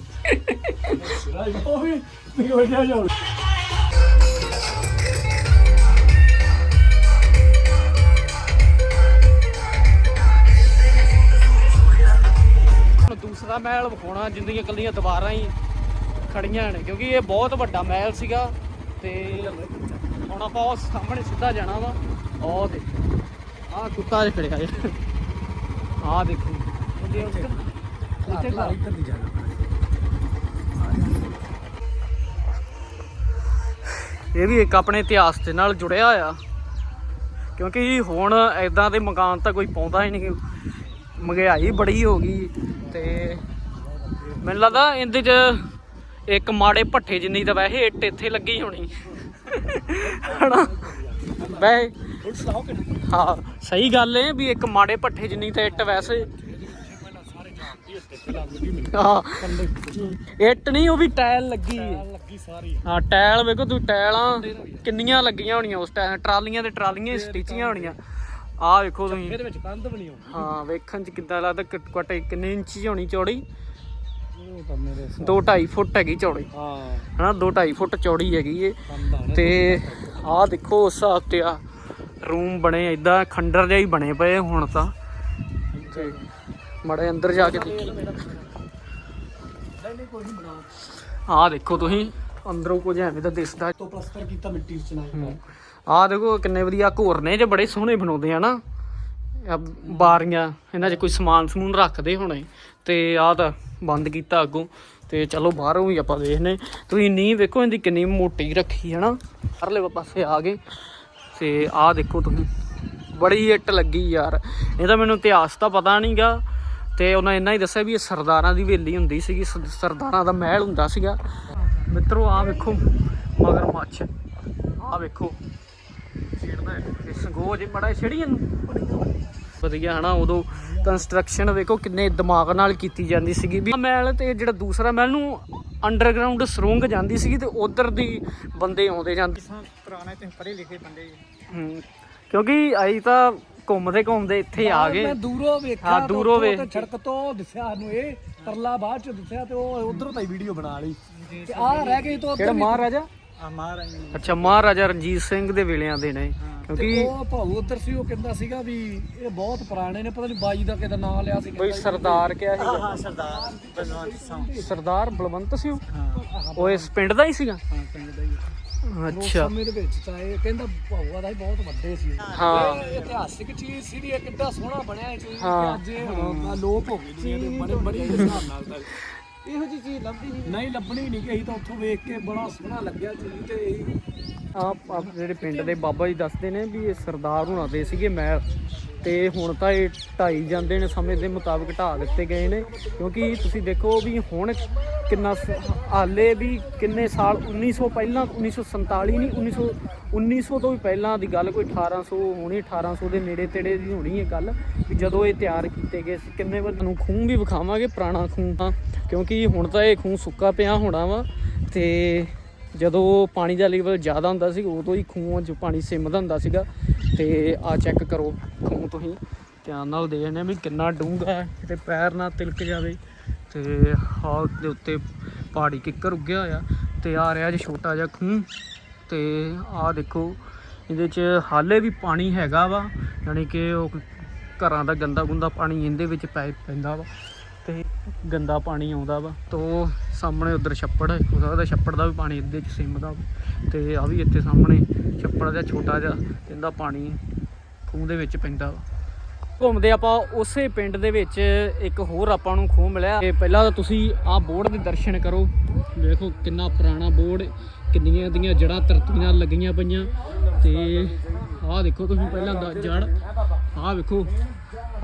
ਸਿਰਾਈ ਉਹ ਵੀ ਹੋ ਗਿਆ ਜਾਓ ਦੂਸਰਾ ਮਹਿਲ ਵਿਖਾਉਣਾ ਜਿੰਦੀਆਂ ਕੱਲੀਆਂ ਦੀਵਾਰਾਂ ਹੀ ਖੜੀਆਂ ਨੇ ਕਿਉਂਕਿ ਇਹ ਬਹੁਤ ਵੱਡਾ ਮਹਿਲ ਸੀਗਾ ਤੇ ਹੁਣ ਆਪਾਂ ਉਹ ਸਾਹਮਣੇ ਸਿੱਧਾ ਜਾਣਾ ਵਾ। ਉਹ ਦੇ ਆਹ ਕੁੱਤਾ ਜਿਹਾ ਖੜਿਆ ਜੇ ਆਹ ਦੇਖੋ। ਇੱਥੇ ਘਰ ਇੱਧਰ ਦੀ ਜਾਣਾ। ਇਹ ਵੀ ਇੱਕ ਆਪਣੇ ਇਤਿਹਾਸ ਦੇ ਨਾਲ ਜੁੜਿਆ ਹੋਇਆ ਕਿਉਂਕਿ ਹੁਣ ਐਦਾਂ ਦੇ ਮਕਾਨ ਤਾਂ ਕੋਈ ਪਾਉਂਦਾ ਹੀ ਨਹੀਂ। ਮਹਿੰਗਾਈ ਬੜੀ ਹੋ ਗਈ ਤੇ ਮੈਨੂੰ ਲੱਗਦਾ ਇਹਦੇ 'ਚ ਇੱਕ ਮਾੜੇ ਭੱਠੇ ਜਿੰਨੀ ਤਾਂ ਵੈਸੇ ਇੱਟ ਇੱਥੇ ਲੱਗੀ ਹੋਣੀ। ਹਨਾ? ਵੈਸੇ ਹਾਂ, ਸਹੀ ਗੱਲ ਹੈ ਵੀ ਇੱਕ ਮਾੜੇ ਭੱਠੇ ਜਿੰਨੀ ਤਾਂ ਇੱਟ ਵੈਸੇ। ਹਾਂ, ਇੱਟ ਨਹੀਂ, ਉਹ ਵੀ ਟਾਇਲ ਲੱਗੀ। ਲੱਗੀ ਸਾਰੀ ਹਾਂ, ਟਾਇਲ ਵੇਖੋ ਤੂੰ ਟਾਇਲਾਂ ਕਿੰਨੀਆਂ ਲੱਗੀਆਂ ਹੋਣੀਆਂ ਉਸ ਟਾਈਮ ਟਰਾਲੀਆਂ ਤੇ ਟਰਾਲੀਆਂ ਹੀ ਸਟਿਚੀਆਂ ਹੋਣੀਆਂ। ਆਹ ਵੇਖੋ ਤੁਸੀਂ। ਇਹਦੇ ਵਿੱਚ ਕੰਧ ਬਣੀ ਹੋਣੀ। ਹਾਂ ਵੇਖਣ ਚ ਕਿੱਦਾਂ ਲੱਗਦਾ ਘੱਟ ਘੱਟ ਕਿੰਨੇ ਇੰਚੀ ਹੋਣੀ ਚੌੜੀ। ਉਹ ਤਾਂ ਮੇਰੇ 2 2.5 ਫੁੱਟ ਹੈਗੀ ਚੌੜੀ। ਹਾਂ। ਹਨਾ 2 2.5 ਫੁੱਟ ਚੌੜੀ ਹੈਗੀ ਏ ਕੰਧ ਆ ਤੇ ਆਹ ਦੇਖੋ ਉਸ ਹਿਸਾਬ ਤੇ ਆ ਰੂਮ ਬਣੇ ਇਦਾਂ ਖੰਡਰ ਜਿਹਾ ਹੀ ਬਣੇ ਪਏ ਹੁਣ ਤਾਂ। ਤੇ ਮੜੇ ਅੰਦਰ ਜਾ ਕੇ ਦੇਖੀ ਨਹੀਂ ਕੋਈ ਨਹੀਂ ਬਣਾ ਆਹ ਦੇਖੋ ਤੁਸੀਂ। ਅੰਦਰੋਂ ਕੁਝ ਐਵੇਂ ਦਾ ਦਿਸਦਾ। ਤੋਂ ਪਲਸਤਰ ਕੀਤਾ ਮਿੱਟੀ ਚ ਚਨਾਈ ਆਹ ਦੇਖੋ ਕਿੰਨੇ ਵਧੀਆ ਘੋਰ ਨੇ ਜੇ ਬੜੇ ਸੋਹਣੇ ਬਣਾਉਂਦੇ ਆ ਨਾ। ਬਾਰੀਆਂ ਇਹਨਾਂ 'ਚ ਕੋਈ ਸਮਾਨ ਸਮੂਨ ਰੱਖਦੇ ਹੋਣੇ। ਤੇ ਆਹ ਤਾਂ ਬੰਦ ਕੀਤਾ ਅੱਗੋਂ। ਤੇ ਚਲੋ ਬਾਹਰੋਂ ਵੀ ਆਪਾਂ ਦੇਖਨੇ ਤੁਸੀਂ ਨੀ ਵੇਖੋ ਇਹਦੀ ਕਿੰਨੀ ਮੋਟੀ ਰੱਖੀ ਹੈ ਨਾ। ਪਰਲੇ ਪਾਸੇ ਆ ਗਏ। ਤੇ ਆਹ ਦੇਖੋ ਤੁਸੀਂ ਬੜੀ ਇੱਟ ਲੱਗੀ ਯਾਰ। ਇਹਦਾ ਮੈਨੂੰ ਇਤਿਹਾਸ ਤਾਂ ਪਤਾ ਨਹੀਂਗਾ। ਤੇ ਉਹਨਾਂ ਇੰਨਾ ਹੀ ਦੱਸਿਆ ਵੀ ਇਹ ਸਰਦਾਰਾਂ ਦੀ ਹਵੇਲੀ ਹੁੰਦੀ ਸੀਗੀ ਸਰਦਾਰਾਂ ਦਾ ਮਹਿਲ ਹੁੰਦਾ ਸੀਗਾ। ਮਿੱਤਰੋ ਆਹ ਵੇਖੋ ਮਗਰ ਮੱਛ ਆਹ ਵੇਖੋ ਛੇੜਦਾ ਹੈ। ਇਹ ਸੰਗੋਜ ਬੜਾ ਛੇੜੀ ਇਹਨੂੰ ਵਧੀਆ ਹਨਾ? ਉਦੋਂ ਕੰਸਟਰਕਸ਼ਨ ਵੇਖੋ ਕਿੰਨੇ ਦਿਮਾਗ ਨਾਲ ਕੀਤੀ ਜਾਂਦੀ ਸੀਗੀ। ਵੀ ਮਹਿਲ ਤੇ ਜਿਹੜਾ ਦੂਸਰਾ ਮਹਿਲ ਨੂੰ ਅੰਡਰਗਰਾਉਂਡ ਸੁਰੰਗ ਜਾਂਦੀ ਸੀਗੀ ਤੇ ਉਧਰ ਦੀ ਬੰਦੇ ਆਉਂਦੇ ਜਾਂਦੇ ਪੁਰਾਣੇ ਤੇ ਪੜ੍ਹੇ ਲਿਖੇ ਬੰਦੇ। ਹੂੰ। ਕਿਉਂਕਿ ਅਸੀਂ ਤਾਂ ਘੁੰਮਦੇ ਘੁੰਮਦੇ ਇੱਥੇ ਆ ਗਏ। ਮੈਂ ਦੂਰੋਂ ਵੇਖਿਆ ਹਾਂ, ਦੂਰੋਂ ਤੇ ਸੜਕ ਤੋਂ ਦਿਸਿਆ ਸਾਨੂੰ ਇਹ ਤਰਲਾ ਬਾਅਦ ਚ ਦਿਸਿਆ ਤੇ ਉਹ ਉਧਰੋਂ ਤਾਂ ਵੀਡੀਓ ਬਣਾ ਲਈ। ਤੇ ਆ ਰਹਿ ਗਈ ਤੋਂ ਕਿਹੜਾ ਮਹਾਰਾਜਾ? ਆ ਮਹਾਰਾਜ ਅੱਛਾ ਮਹਾਰਾਜਾ ਰਣਜੀਤ ਸਿੰਘ ਦੇ ਵੇਲਿਆਂ ਦੇ ਨੇ। ਕਿਉਂਕਿ ਉਹ ਭਾਊ ਉਧਰ ਸੀ ਉਹ ਕਹਿੰਦਾ ਸੀਗਾ ਵੀ ਇਹ ਬਹੁਤ ਪੁਰਾਣੇ ਨੇ ਪਤਾ ਨਹੀਂ ਬਾਈ ਦਾ ਕਿਹਦਾ ਨਾਮ ਲਿਆ ਸੀ ਬਈ ਸਰਦਾਰ ਕਿਹਾ ਸੀ? ਹਾਂ ਸਰਦਾਰ ਬਲਵੰਤ ਸਿੰਘ। ਸਰਦਾਰ ਬਲਵੰਤ ਸੀ ਉਹ? ਹਾਂ। ਉਹ ਇਸ ਪਿੰਡ ਦਾ ਹੀ ਸੀਗਾ? ਹਾਂ ਪਿੰਡ ਦਾ ਹੀ ਉਸ ਅੱਛਾ। ਸਮੇਂ ਦੇ ਵਿੱਚ ਤਾਂ ਇਹ ਕਹਿੰਦਾ ਭਾਊਆ ਦਾ ਹੀ ਬਹੁਤ ਵੱਡੇ ਸੀ। ਹਾਂ। ਇਹ ਇਤਿਹਾਸਿਕ ਚੀਜ਼ ਸੀ ਇਹ ਕਿੱਡਾ ਸੋਹਣਾ ਬਣਿਆ ਇਹ ਚੀਜ਼ ਅੱਜ ਇਹ ਲੋਪ ਹੋ ਗਈ ਦੁਨੀਆ ਦੇ ਬੜੇ ਬੜੀ ਹਿਸਾਬ ਨਾਲ ਤਾਂ। ਇਹੋ ਜਿਹੀ ਚੀਜ਼ ਲੱਭਦੀ ਨਹੀਂ। ਨਹੀਂ ਲੱਭਣੀ ਨਹੀਂ ਗਈ ਤਾਂ ਉੱਥੋਂ ਵੇਖ ਕੇ ਬੜਾ ਸੋਹਣਾ ਲੱਗਿਆ ਚੀਜ਼ ਤੇ ਇਹ ਆਪ ਆਪ ਜਿਹੜੇ ਪਿੰਡ ਦੇ ਬਾਬਾ ਜੀ ਦੱਸਦੇ ਨੇ ਵੀ ਇਹ ਸਰਦਾਰ ਹੁਣਾਂ ਦੇ ਸੀਗੇ ਮਹਿਲ ਤੇ ਹੁਣ ਤਾਂ ਇਹ ਢਾਈ ਜਾਂਦੇ ਨੇ, ਸਮੇਂ ਦੇ ਮੁਤਾਬਕ ਢਾ ਦਿੱਤੇ ਗਏ ਨੇ। ਕਿਉਂਕਿ ਤੁਸੀਂ ਦੇਖੋ ਵੀ ਹੁਣ ਕਿੰਨਾ ਸ- ਹਾਲੇ ਵੀ ਕਿੰਨੇ ਸਾਲ 1900 ਪਹਿਲਾਂ 1947 ਨਹੀਂ 1900 1900 ਤੋਂ ਵੀ ਪਹਿਲਾਂ ਦੀ ਗੱਲ ਕੋਈ 1800 ਹੋਣੀ 1800 ਦੇ ਨੇੜੇ ਤੇੜੇ ਦੀ ਹੋਣੀ ਹੈ ਗੱਲ, ਵੀ ਜਦੋਂ ਇਹ ਤਿਆਰ ਕੀਤੇ ਗਏ ਸੀ, ਕਿੰਨੇ ਵਾਰ ਤੁਹਾਨੂੰ ਖੂਹ ਵੀ ਵਿਖਾਵਾਂਗੇ, ਪੁਰਾਣਾ ਖੂਹ ਆ ਕਿਉਂਕਿ ਹੁਣ ਤਾਂ ਇਹ ਖੂਹ ਸੁੱਕਾ ਪਿਆ ਹੋਣਾ ਵਾ, ਤੇ ਜਦੋਂ ਪਾਣੀ ਦਾ ਲੈਵਲ ਜ਼ਿਆਦਾ ਹੁੰਦਾ ਸੀ, ਉਦੋਂ ਹੀ ਖੂਹਾਂ 'ਚ ਪਾਣੀ ਸਿਮਦਾ ਹੁੰਦਾ ਸੀਗਾ। ਤੇ ਆ ਚੈੱਕ ਕਰੋ ਖੂਹ ਤੁਸੀਂ। ਧਿਆਨ ਨਾਲ ਦੇਖਣੇ ਵੀ ਕਿੰਨਾ ਡੂੰਘਾ ਕਿਤੇ ਪੈਰ ਨਾ ਤਿਲਕ ਜਾਵੇ। ਤੇ ਹਾਲ ਦੇ ਉੱਤੇ ਪਹਾੜੀ ਕਿੱਕਰ ਉੱਗਿਆ ਹੋਇਆ। ਤੇ ਆ ਰਿਹਾ ਜੀ ਛੋਟਾ ਜਿਹਾ ਖੂਹ। ਤੇ ਆ ਦੇਖੋ, ਇਹਦੇ 'ਚ ਹਾਲੇ ਵੀ ਪਾਣੀ ਹੈਗਾ ਵਾ। ਯਾਨੀ ਕਿ ਉਹ ਘਰਾਂ ਦਾ ਗੰਦਾ ਗੁੰਦਾ ਪਾਣੀ ਇਹਦੇ ਵਿੱਚ ਪੈ ਪੈਂਦਾ ਵਾ। ਤੇ ਗੰਦਾ ਪਾਣੀ ਆਉਂਦਾ ਵਾ। ਤੋ ਸਾਹਮਣੇ ਉਧਰ ਛੱਪੜ ਹੋ ਸਕਦਾ ਛੱਪੜ ਦਾ ਵੀ ਪਾਣੀ ਇਹਦੇ ਚ ਸਿਮਦਾ ਵਾ। ਤੇ ਆ ਵੀ ਇੱਥੇ ਸਾਹਮਣੇ ਛੱਪੜ ਦਾ ਛੋਟਾ ਜਿਹਾ ਇਹਦਾ ਪਾਣੀ ਖੂਹ ਦੇ ਵਿੱਚ ਪੈਂਦਾ ਵਾ। ਘੁੰਮਦੇ ਆਪਾਂ ਉਸੇ ਪਿੰਡ ਦੇ ਵਿੱਚ ਇੱਕ ਹੋਰ ਆਪਾਂ ਨੂੰ ਖੂਹ ਮਿਲਿਆ। ਤੇ ਪਹਿਲਾਂ ਤਾਂ ਤੁਸੀਂ ਆਹ ਬੋਰਡ ਦੇ ਦਰਸ਼ਨ ਕਰੋ। ਦੇਖੋ ਕਿੰਨਾ ਪੁਰਾਣਾ ਬੋਰਡ ਕਿੰਨੀਆਂ ਦੀਆਂ ਜੜਾਂ ਧਰਤੀ ਨਾਲ ਲੱਗੀਆਂ ਪਈਆਂ। ਤੇ ਆਹ ਦੇਖੋ ਤੁਸੀਂ ਪਹਿਲਾਂ ਦਾ ਜੜ ਆਹ ਵੇਖੋ।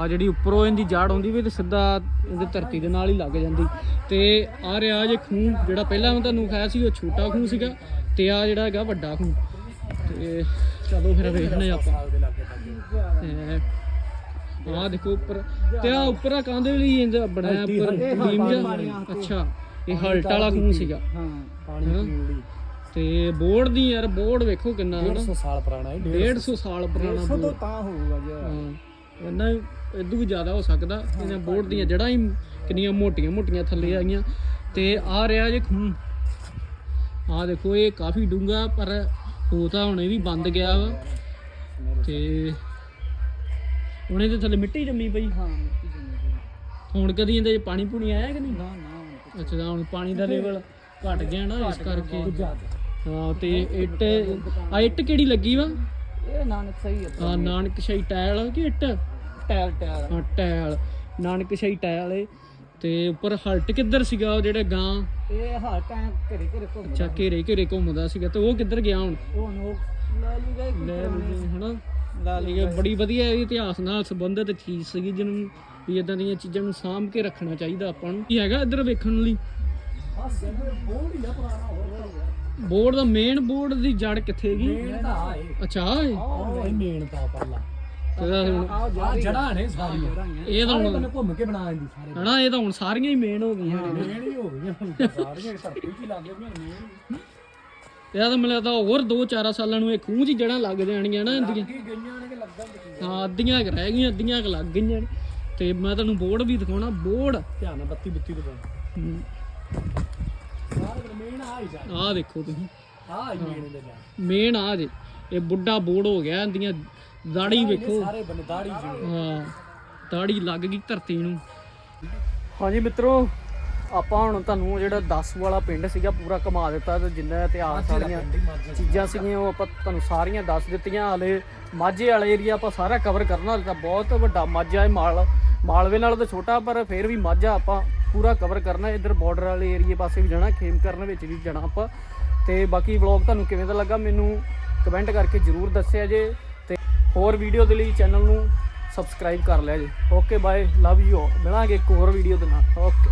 ਆ ਜਿਹੜੀ ਉੱਪਰੋਂ ਇਹਦੀ ਜੜ ਆਉਂਦੀ ਵੀ ਤੇ ਸਿੱਧਾ ਇਹਦੇ ਧਰਤੀ ਦੇ ਨਾਲ ਹੀ ਲੱਗ ਜਾਂਦੀ। ਤੇ ਆ ਰਿਹਾ ਜੇ ਖੂਹ ਜਿਹੜਾ ਪਹਿਲਾਂ ਮੈਂ ਤੁਹਾਨੂੰ ਖਾਇਆ ਸੀ ਉਹ ਛੋਟਾ ਖੂਹ ਸੀਗਾ ਤੇ ਆ ਜਿਹੜਾ ਹੈਗਾ ਵੱਡਾ ਖੂਹ ਤੇ ਚਲੋ ਫਿਰ ਵੇਖਣੇ ਆਪਾਂ। ਤੇ ਆਹ ਦੇਖੋ ਉੱਪਰ ਤੇ ਆ ਉੱਪਰ ਆ ਕਾਂਦੇ ਲਈ ਇਹਦਾ ਬਣਾਇਆ ਉੱਪਰ? ਬੀਮ ਜਿਹਾ? ਅੱਛਾ ਇਹ ਹਲਟ ਵਾਲਾ ਖੂਹ ਸੀਗਾ। ਹਾਂ ਪਾਣੀ। ਪੀਣ ਲਈ। ਤੇ ਬੋਰਡ ਦੀ ਯਾਰ ਬੋਰਡ ਵੇਖੋ ਕਿੰਨਾ ਹਨਾ 150 ਸਾਲ ਪੁਰਾਣਾ ਹੈ 150 ਸਾਲ ਪੁਰਾਣਾ 150 ਤੋਂ ਬੋਰਡ। ਤਾਂ ਹੋਊਗਾ ਜੀ ਹਾਂ ਇਹਨਾਂ ਇਦੋਂ ਵੀ ਜ਼ਿਆਦਾ ਹੋ ਸਕਦਾ। ਇਹਨਾਂ ਬੋਰਡ ਦੀਆਂ ਜੜਾਂ ਹੀ ਕਿੰਨੀਆਂ ਮੋਟੀਆਂ ਮੋਟੀਆਂ ਥੱਲੇ ਆਈਆਂ। ਤੇ ਆ ਰਿਹਾ ਜੇ ਖੂਹ ਆ ਦੇਖੋ ਇਹ ਕਾਫੀ ਡੂੰਗਾ ਪਰ ਹੋ ਤਾਂ ਹੁਣ ਇਹ ਵੀ ਬੰਦ ਗਿਆ ਵਾ। ਤੇ ਹੁਣ ਇਹਦੇ ਥੱਲੇ ਮਿੱਟੀ ਜੰਮੀ ਪਈ। ਹਾਂ ਮਿੱਟੀ ਜੰਮੀ ਪਈ। ਹੁਣ ਕਦੀ ਇਹਦੇ ਪਾਣੀ ਪੂਣੀ ਆਇਆ ਕਿ ਨਹੀਂ? ਨਾ ਨਾ ਅੱਛਾ ਤਾਂ ਹੁਣ ਪਾਣੀ ਦਾ ਲੈਵਲ ਘਟ ਗਿਆ ਨਾ ਇਸ ਕਰਕੇ। ਹਾਂ ਤੇ ਇੱਟ ਆ ਇੱਟ ਕਿਹੜੀ ਲੱਗੀ ਵਾ? ਇਹ ਨਾਨਕ ਸਹੀ ਹੈ ਆ ਨਾਨਕ ਸ਼ਾਹੀ ਟਾਇਲ ਕਿ ਇੱਟ? Tile tile. ਹਾਂ ਟਾਇਲ ਨਾਨਕ ਸ਼ਾਹੀ ਟਾਇਲ ਏ। ਤੇ ਉੱਪਰ ਹਲਟ ਕਿੱਧਰ ਸੀਗਾ ਉਹ ਜਿਹੜੇ ਗਾਂ? ਇਹ ਹਾਂ ਟਾਂ ਘਰੇ ਘਰੇ ਘੁੰਮ ਅੱਛਾ ਘੇਰੇ ਘੇਰੇ ਘੁੰਮਦਾ ਸੀਗਾ। ਤੇ ਉਹ ਕਿੱਧਰ ਗਿਆ ਹੁਣ? ਉਹ ਨੋ ਲੈ ਲਈ ਗਏ ਹਨਾ? ਲਾ ਲਈ ਇਹ ਬੜੀ ਵਧੀਆ ਇਹ ਇਤਿਹਾਸ ਨਾਲ ਸੰਬੰਧਿਤ ਚੀਜ਼ ਸੀਗੀ ਜਿਹਨੂੰ ਵੀ ਇਦਾਂ ਦੀਆਂ ਚੀਜ਼ਾਂ ਨੂੰ ਸਾਂਭ ਕੇ ਰੱਖਣਾ ਚਾਹੀਦਾ ਆਪਾਂ ਨੂੰ। ਕੀ ਹੈਗਾ ਇੱਧਰ ਵੇਖਣ ਲਈ? ਬੋਰਡ ਦਾ ਮੇਨ ਬੋਰਡ ਦੀ ਜੜ ਕਿੱਥੇ ਹੈਗੀ? ਇਹ। ਅੱਛਾ। ਆਹ ਮੇਨ ਤਾਂ ਪਰਲਾ। ਆ। ਜੜਾਂ ਨੇ ਸਾਰੀਆਂ। ਇਹ ਤਾਂ ਹੁਣ ਘੁੰਮ ਕੇ ਬਣਾ ਦਿੰਦੀ ਸਾਰੇ ਹਨਾ ਇਹ ਤਾਂ ਹੁਣ ਸਾਰੀਆਂ ਹੀ ਮੇਨ ਹੋ ਗਈਆਂ ਨੇ। ਮੇਨ ਹੀ ਹੋ ਗਈਆਂ ਤਾਂ ਸਾਰੀਆਂ ਧਰਤੀ 'ਚ ਹੀ ਲੱਗ ਗਈਆਂ ਮੇਨ ਇਹਦਾ ਤਾਂ ਮੈਨੂੰ ਲੱਗਦਾ ਹੋਰ 2-4 ਸਾਲਾਂ ਨੂੰ ਇਹ ਖੂਹ 'ਚ ਜੜਾਂ ਲੱਗ ਜਾਣਗੀਆਂ ਨਾ ਤੇ ਹਾਂ ਅੱਧੀਆਂ ਕੁ ਰਹਿ ਗਈਆਂ ਅੱਧੀਆਂ ਕੁ ਲੱਗ ਗਈਆਂ ਨੇ। ਤੇ ਮੈਂ ਤੁਹਾਨੂੰ ਬੋਰਡ ਵੀ ਦਿਖਾਉਣਾ ਬੋਰਡ। ਧਿਆਨ ਨਾਲ ਬੱਤੀ ਬੁੱਤੀ ਤੇ ਸਾਰੇ ਮੇਨ ਆ ਹੀ ਜਾ ਆਹ ਦੇਖੋ ਤੁਸੀਂ। ਆ ਮੇਨ ਦੇ ਜਾ ਮੇਨ ਆ ਜੇ। ਇਹ ਬੁੱਢਾ ਬੋਰਡ ਹੋ ਗਿਆ ਇਹਦੀਆਂ ਦਾੜੀ ਵੇਖੋ। ਸਾਰੇ ਬੰਨੇ ਦਾੜੀ ਜਿਵੇਂ ਹਾਂ ਦਾੜੀ ਲੱਗ ਗਈ ਧਰਤੀ ਨੂੰ। ਹਾਂਜੀ ਮਿੱਤਰੋ ਆਪਾਂ ਹੁਣ ਤੁਹਾਨੂੰ ਜਿਹੜਾ 10 ਵਾਲਾ ਪਿੰਡ ਸੀਗਾ ਪੂਰਾ ਘੁਮਾ ਦਿੱਤਾ ਤੇ ਜਿੰਨਾ ਇਤਿਹਾਸ ਵਾਲੀਆਂ ਚੀਜ਼ਾਂ ਸੀਗੀਆਂ ਉਹ ਆਪਾਂ ਤੁਹਾਨੂੰ ਸਾਰੀਆਂ ਦੱਸ ਦਿੱਤੀਆਂ। ਹਲੇ ਮਾਝੇ ਵਾਲਾ ਏਰੀਆ ਆਪਾਂ ਸਾਰਾ ਕਵਰ ਕਰਨਾ ਹਲੇ ਤਾਂ ਬਹੁਤ ਵੱਡਾ ਮਾਝਾ ਹੈ ਮਾਲ ਮਾਲਵੇ ਨਾਲ ਤਾਂ ਛੋਟਾ ਪਰ ਫਿਰ ਵੀ ਮਾਝਾ ਆਪਾਂ ਪੂਰਾ ਕਵਰ ਕਰਨਾ ਇੱਧਰ ਬਾਰਡਰ ਵਾਲੇ ਏਰੀਏ ਪਾਸੇ ਵੀ ਜਾਣਾ ਖੇਮ ਕਰਨ ਵਿੱਚ ਵੀ ਜਾਣਾ ਆਪਾਂ। ਤੇ ਬਾਕੀ ਵਲੌਗ ਤੁਹਾਨੂੰ ਕਿਵੇਂ ਦਾ ਲੱਗਾ ਮੈਨੂੰ ਕਮੈਂਟ ਕਰਕੇ ਜਰੂਰ ਦੱਸਿਆ ਜੇ ਤੇ ਹੋਰ ਵੀਡੀਓ ਦੇ ਲਈ ਚੈਨਲ ਨੂੰ ਸਬਸਕ੍ਰਾਈਬ ਕਰ ਲਿਆ ਜੀ। ਓਕੇ, ਬਾਏ, ਲਵ ਯੂ ਮਿਲਾਂਗੇ ਇੱਕ ਹੋਰ ਵੀਡੀਓ ਦੇ ਨਾਲ। ਓਕੇ।